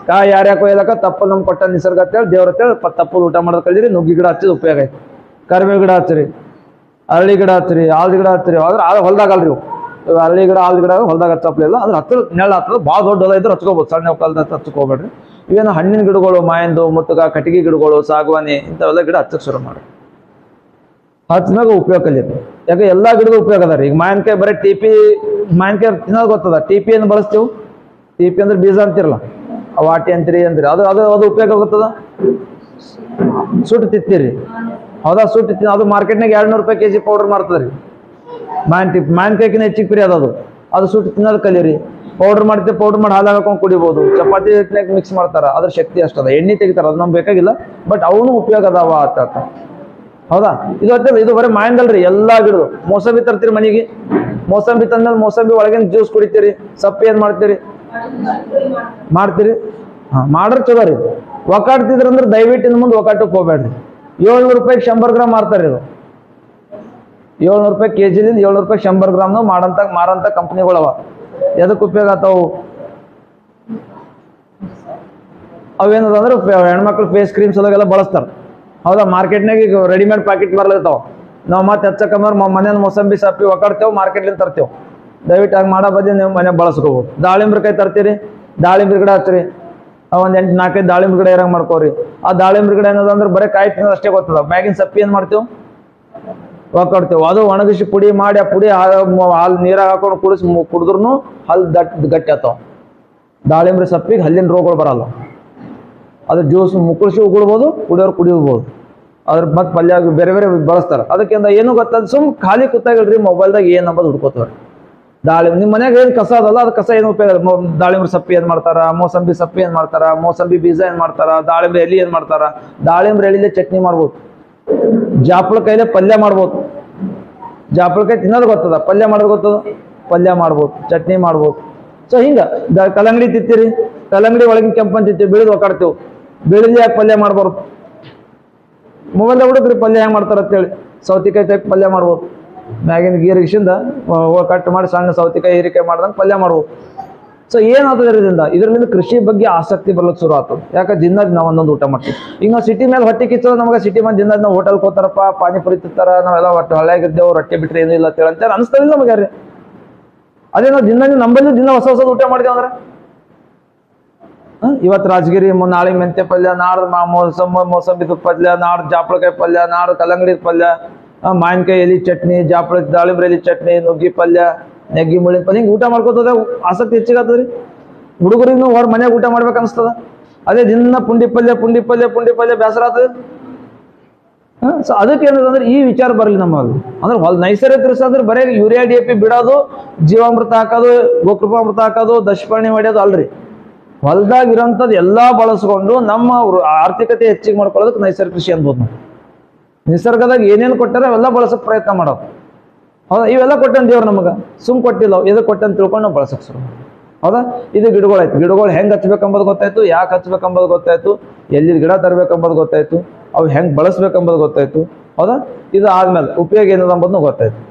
ಕಾಯಿ ಯಾರ್ಯಾಕ ಕೊಯ್ಯಲಕ್ಕ ತಪ್ಪು ನಮ್ ಕೊಟ್ಟ ನಿಸರ್ಗ ಅಂತೇಳಿ ದೇವ್ರ ಅಂತೇಳಿ ತಪ್ಪಲ್ ಊಟ ಮಾಡೋದು ಕಲಿಯಿರಿ, ನುಗ್ಗಿ ಗಿಡ ಹಚ್ಚಿದ ಉಪಯೋಗ ಐತಿ. ಕರಿಬೇವು ಗಿಡ ಹಚ್ಚಿರಿ. ಅರಳಿ ಗಿಡ ಹತ್ತಿರಿ ಆಲ್ದ ಗಿಡ ಹತ್ತಿರಿ ಆದ್ರೆ ಆದ್ರೆ ಹೊಲ್ದಾಗ ಅಲ್ರಿ ಇವು. ಇವು ಅರಳಿ ಗಿಡ ಆಲ್ದ ಗಿಡ ಹೊಲ್ದಾಗ ಹಚ್ಚಪ್ಲಿಲ್ಲ ಅದ್ರ ಹತ್ತಿರ ನೆಳ ಹತ್ತದ ಭಾಳ ದೊಡ್ಡ ಹೊಲ ಇದ್ರೆ ಹಚ್ಕೋಬೋದು ಸಣ್ಣ ಕಾಲದ ಹಚ್ಕೋಬೇಡ್ರಿ ಇವೇನು ಹಣ್ಣಿನ ಗಿಡಗಳು ಮಾಯಂದು ಮುತ್ತಗ, ಕಟ್ಟಿಗೆ ಗಿಡಗಳು, ಸಾಗುವಾನಿ ಇಂಥವೆಲ್ಲ ಗಿಡ ಹತ್ತಕ್ಕೆ ಶುರು ಮಾಡಿ. ಹಚ್ಚಿದಾಗ ಉಪಯೋಗ ಕಲಿಯತ್ತೆ ಯಾಕೆ ಎಲ್ಲಾ ಗಿಡದ ಉಪಯೋಗ ಅದ ರೀ. ಈಗ ಮಾವಿನಕಾಯಿ ಬರೀ ಟಿಪಿ ಮಾವಿನಕಾಯಿ ತಿನ್ನೋದು ಗೊತ್ತದ? ಟಿಪಿ ಏನು ಬಳಸ್ತೀವಿ? ಟಿಪಿ ಅಂದ್ರೆ ಬೀಜ ಅಂತಿರಲ್ಲ. ವಾಟಿ ಅಂತೀರಿ ಅಂತೀರಿ ಅದು ಅದು ಅದು ಉಪಯೋಗ ಗೊತ್ತದ? ಸುಟ್ಟು ತಿತ್ತೀರಿ. ಹೌದಾ? ತಿನ್ನ ಅದು ಮಾರ್ಕೆಟ್ನಾಗ ಎರಡು ನೂರು ರೂಪಾಯಿ ಕೆ ಜಿ ಪೌಡರ್ ಮಾಡ್ತದೆ ರೀ ಮಾವಿನ ಟಿಪ್ ಮಾವಿನಕಾಯಿಕಿನ ಹೆಚ್ಚಿಗೆ ಪ್ರಿಯ ಅದು. ಅದು ಸುಟ್ಟು ತಿನ್ನೋದು ಕಲೀರಿ. ಪೌಡರ್ ಮಾಡ್ತೀವಿ ಪೌಡರ್ ಮಾಡಿ ಹಾಲು ಹಾಕೊಂಡು ಕುಡಿಬೋದು. ಚಪಾತಿ ಹಿಟ್ಟಿನಾಗ ಮಿಕ್ಸ್ ಮಾಡ್ತಾರ. ಅದ್ರ ಶಕ್ತಿ ಅಷ್ಟದ ಎಣ್ಣೆ ತೆಗಿತಾರೆ. ಅದು ನಮ್ಗೆ ಬೇಕಾಗಿಲ್ಲ. ಬಟ್ ಅವನು ಉಪಯೋಗ ಅದಾವ ಆತ. ಹೌದಾ? ಇದು ಗೊತ್ತಿಲ್ಲ ಇದು ಬರೀ ಮಾಯಂದಲ್ರಿ ಎಲ್ಲಾ ಗಿಡದು. ಮೋಸಂಬಿ ತರ್ತೀರಿ ಮನೆಗೆ. ಮೋಸಂಬಿ ತಂದ್ಮೇಲೆ ಮೋಸಂಬಿ ಒಳಗಿನ ಜ್ಯೂಸ್ ಕುಡಿತೀರಿ. ಸಪ್ಪೆ ಏನು ಮಾಡ್ತೀರಿ? ಮಾಡ್ತೀರಿ? ಹಾಂ ಮಾಡ್ರೆ ಚಲೋ ರೀ. ಒಕ್ಕಾಡ್ತಿದ್ರಂದ್ರೆ ದಯವಿಟ್ಟು ಮುಂದೆ ಒಕ್ಕಾಟಕ್ಕೆ ಹೋಗ್ಬೇಡ್ರಿ. ಏಳ್ನೂರು ರೂಪಾಯಿಗೆ ಶಂಬರ್ ಗ್ರಾಮ್ ಮಾರ್ತಾರೆ ಇದು. ಏಳ್ನೂರು ರೂಪಾಯಿ ಕೆ ಜಿಲಿಂದ ಏಳ್ನೂರು ರೂಪಾಯಿ ಶಂಬರ್ ಗ್ರಾಮ್ನು ಮಾಡಂತ, ಮಾರಂತ ಕಂಪ್ನಿಗಳವ. ಎದಕ್ಕೆ ಉಪಯೋಗ ಆತಾವು? ಅವೇನದ ಅಂದ್ರೆ ಹೆಣ್ಮಕ್ಳು ಫೇಸ್ ಕ್ರೀಮ್ಸ್ ಅದಾಗೆಲ್ಲ ಬಳಸ್ತಾರೆ. ಹೌದಾ? ಮಾರ್ಕೆಟ್ನಾಗ ಈಗ ರೆಡಿಮೇಡ್ ಪ್ಯಾಕೆಟ್ ಬರ್ಲತ್ತಾವ ನಾವು ಮತ್ತೆ ಹೆಚ್ಚಕಮ್ಮ ಮನೇಲಿ ಮೊಸಂಬಿ ಸಪ್ಪಿ ಒಕ್ಕಾಡ್ತೇವೆ, ಮಾರ್ಕೆಟ್ಲಿಂದ ತರ್ತೇವೆ. ದಯವಿಟ್ಟು ಹಂಗೆ ಮಾಡೋ ಬದಿ ನೀವು ಮನೆ ಬಳಸ್ಕೋಬೋದು. ದಾಳಿಂಬ್ರಕಾಯಿ ತರ್ತೀರಿ? ದಾಳಿಂಬ್ರ ಗಿಡ ಹಚ್ಚಿರಿ? ಒಂದು ಎಂಟು ನಾಲ್ಕೈದು ದಾಳಿಂಬ್ರ ಗಿಡ ಇರಂಗೆ ಮಾಡ್ಕೋರಿ? ಆ ದಾಳಿಂಬ್ರ ಗಿಡ ಏನದ ಅಂದ್ರೆ ಬರೀ ಕಾಯಿ ತಿನ್ನೋದು ಅಷ್ಟೇ ಗೊತ್ತದ. ಮ್ಯಾಗಿನ ಸಪ್ಪಿ ಏನು ಮಾಡ್ತೇವೆ? ಒಕ್ಕಾಡ್ತೇವೆ. ಅದು ಒಣಗಿಸಿ ಪುಡಿ ಮಾಡಿ ಆ ಪುಡಿ ಹಾಲು ನೀರಾಗ ಹಾಕೊಂಡು ಕುಡಿಸಿ ಕುಡಿದ್ರು ಹಲ್ ದಟ್ ಗಟ್ಟಿ ಆತಾವ. ದಾಳಿಂಬ್ರಿ ಸಪ್ಪಿಗೆ ಹಲ್ಲಿನ ರೋಗಗಳು ಬರಲ್ಲ. ಅದ್ರ ಜ್ಯೂಸ್ ಮುಕ್ಕಳಿಸಿ ಉಗುಳ್ಬೋದು, ಕುಡಿಯೋರು ಕುಡಿಯಬಹುದು ಅದ್ರ ಮತ್ತೆ ಪಲ್ಯ ಬೇರೆ ಬೇರೆ ಬಳಸ್ತಾರೆ. ಅದಕ್ಕಿಂತ ಏನು ಗೊತ್ತದ? ಸುಮ್ ಖಾಲಿ ಕೂತಾಗಿಲ್ರಿ, ಮೊಬೈಲ್ದಾಗ ಏನು ನಂಬೋದು ಹುಡ್ಕೋತಾವ್ರಿ. ದಾಳಿಂಬೆ ನಿಮ್ಮ ಮನೆಯಾಗ ಏನು ಕಸ ಅದಲ್ಲ? ಅದು ಕಸ ಏನು ಉಪಯೋಗ ದಾಳಿಂಬ್ರಿ ಸಪ್ಪಿ ಏನು ಮಾಡ್ತಾರ? ಮೋಸಂಬಿ ಸಪ್ಪಿ ಏನು ಮಾಡ್ತಾರ? ಮೋಸಂಬಿ ಬೀಜ ಏನು ಮಾಡ್ತಾರ? ದಾಳಿಂಬೆ ಎಲ್ಲಿ ಏನು ಮಾಡ್ತಾರ? ದಾಳಿಂಬ್ರೆ ಎಲಿಲೆ ಚಟ್ನಿ ಮಾಡ್ಬೋದು. ಜಾಪಳ ಕೈಲೇ ಪಲ್ಯ ಮಾಡ್ಬೋದು. ಕೈ ತಿನ್ನೋದು ಗೊತ್ತದ? ಪಲ್ಯ ಮಾಡೋದು ಗೊತ್ತದ? ಪಲ್ಯ ಮಾಡ್ಬೋದು. ಚಟ್ನಿ ಮಾಡ್ಬೋದು. ಸೊ ಹಿಂಗೆ. ದ- ಕಲಂಗಡಿ ತಿತ್ತೀರಿ ಕಲ್ಲಂಗಡಿ ಒಳಗಿನ ಕೆಂಪನ್ ತಿತ್ತೀವಿ ಬೆಳೆದು ಒಕ್ಕಾಡ್ತೇವೆ. ಬೆಳೆದು ಯಾಕೆ ಪಲ್ಯ ಮಾಡ್ಬಾರ್ದು? ಮೊಬೈಲ್ದಾಗ ಹುಡುಗ್ರಿ ಪಲ್ಯ ಹೆಂಗೆ ಮಾಡ್ತಾರ ಅಂತೇಳಿ ಸೌತಿಕಾಯಿ ಟೈಪ್ ಪಲ್ಯ ಮಾಡ್ಬೋದು. ಮ್ಯಾಗಿನ ಗೀರಿಗಿಸಿಂದ ಕಟ್ ಮಾಡಿ ಸಣ್ಣ ಸೌತಿಕಾಯಿ ಹೀರಿಕಾಯಿ ಮಾಡ್ದಂಗೆ ಪಲ್ಯ ಮಾಡ್ಬೋದು. ಸೊ ಏನಾಗ್ತದೆ ಇದರಿಂದ? ಇದರಿಂದ ಕೃಷಿ ಬಗ್ಗೆ ಆಸಕ್ತಿ ಬರ್ಲಿಕ್ಕೆ ಶುರು ಆಗ್ತದೆ ಯಾಕೆ? ದಿನ ನಾವು ಒಂದೊಂದು ಊಟ ಮಾಡ್ತೀವಿ. ಈಗ ನಾವು ಸಿಟಿ ಮೇಲೆ ಹೊಟ್ಟೆ ಕಿಚ್ಚೋದು ನಮಗೆ ಸಿಟಿ ಮಂದಿ ದಿನದ ನಾವು ಹೋಟೆಲ್ಗೆ ಹೋಗ್ತಾರಪ್ಪ, ಪಾನಿಪುರಿ ತಿಂತಾರ, ನಾವೆಲ್ಲ ಹೊಟ್ಟೆ ಹಳ್ಳಿಯಾಗಿದ್ದೇವೆ ರೊಟ್ಟಿ ಬಿಟ್ಟರೆ ಏನೂ ಇಲ್ಲ ಅಂತೇಳಿ ಅಂತ ನಮಗೆ ಅದೇನೋ ಅದೇ ನಾವು ದಿನ ನಂಬಲ್ಲಿ ದಿನ ಹೊಸ ಹೊಸದು ಊಟ ಮಾಡಿದೆ ಅಂದ್ರೆ? ಇವತ್ತು ರಾಜಗಿರಿ ನಾಳೆ ಮೆಂತೆ ಪಲ್ಯ, ನಾಡ್ದು ಮಾ ಮೋಸಂಬಿ ಪಲ್ಯ, ನಾಡ್ದು ಜಾಪಳಕಾಯಿ ಪಲ್ಯ, ನಾಡ್ದು ಕಲ್ಲಂಗಡಿ ಪಲ್ಯ ಮಾವಿನಕಾಯಿ ಎಲಿ ಚಟ್ನಿ ಜಾಪಳ ದಾಳಿಂಬ್ರೆ ಎಲಿ ಚಟ್ನಿ, ನುಗ್ಗಿ ಪಲ್ಯ, ನೆಗ್ಗಿ ಮುಳ್ಳಿನ ಪಲ್ಯ, ಹಿಂಗೆ ಊಟ ಮಾಡ್ಕೋತದ ಆಸಕ್ತಿ ಹೆಚ್ಚಿಗಾತದ್ರಿ ಹುಡುಗರಿಗೂ ಹೊರ ಮನೆಯಾಗ ಊಟ ಮಾಡ್ಬೇಕು ಅನ್ಸ್ತದ. ಅದೇ ದಿನ ಪುಂಡಿ ಪಲ್ಯ ಪುಂಡಿ ಪಲ್ಯ ಪುಂಡಿ ಪಲ್ಯ ಬೇಸರ ಆತದ ಸೊ ಅದಕ್ಕೆ ಏನದಂದ್ರೆ ಈ ವಿಚಾರ ಬರಲಿ ನಮ್ಮಲ್ಲಿ. ಅಂದ್ರೆ ಹೊಲ ನೈಸರ್ಗಿಕ ಕೃಷಿ ಅಂದ್ರೆ ಬರೀ ಯೂರಿಯಾ, ಡಿ ಎ ಪಿ ಬಿಡೋದು, ಜೀವಾಮೃತ ಹಾಕೋದು, ಗೋಕೃಪಾಮೃತ ಹಾಕೋದು, ದಶಪಾಣಿ ಮಾಡ್ಯೋದು ಅಲ್ರಿ. ಹೊಲ್ದಾಗ ಇರೋಂಥದ್ದು ಎಲ್ಲಾ ಬಳಸ್ಕೊಂಡು ನಮ್ಮ ಆರ್ಥಿಕತೆ ಹೆಚ್ಚಿಗೆ ಮಾಡ್ಕೊಳ್ಳೋದಕ್ಕೆ ನೈಸರ್ಗಿಕ ಕೃಷಿ ಅನ್ಬೋದು ನಾವು. ನಿಸರ್ಗದಾಗ ಏನೇನು ಕೊಟ್ಟಾರೆ ಅವೆಲ್ಲ ಬಳಸೋಕೆ ಪ್ರಯತ್ನ ಮಾಡೋದು. ಹೌದಾ? ಇವೆಲ್ಲ ಕೊಟ್ಟನ್ ದೇವ್ರು ನಮಗೆ. ಸುಮ್ ಕೊಟ್ಟಿಲ್ಲ ಎದಕ್ಕೆ ಕೊಟ್ಟಂತ ತಿಳ್ಕೊಂಡು ನಾವು ಬಳಸಕ್ ಶುರು. ಹೌದಾ? ಇದು ಗಿಡಗಳಾಯ್ತು ಗಿಡಗಳು ಹೆಂಗ್ ಹಚ್ಬೇಕಂಬುದು ಗೊತ್ತಾಯ್ತು. ಯಾಕೆ ಹಚ್ಬೇಕಂಬುದು ಗೊತ್ತಾಯ್ತು. ಎಲ್ಲಿ ಗಿಡ ತರಬೇಕಂಬುದು ಗೊತ್ತಾಯ್ತು. ಅವು ಹೆಂಗ್ ಬಳಸ್ಬೇಕಂಬುದು ಗೊತ್ತಾಯ್ತು. ಹೌದಾ? ಇದು ಆದ್ಮೇಲೆ ಉಪಯೋಗ ಏನದ ಅಂಬುದನ್ನು ಗೊತ್ತಾಯ್ತು.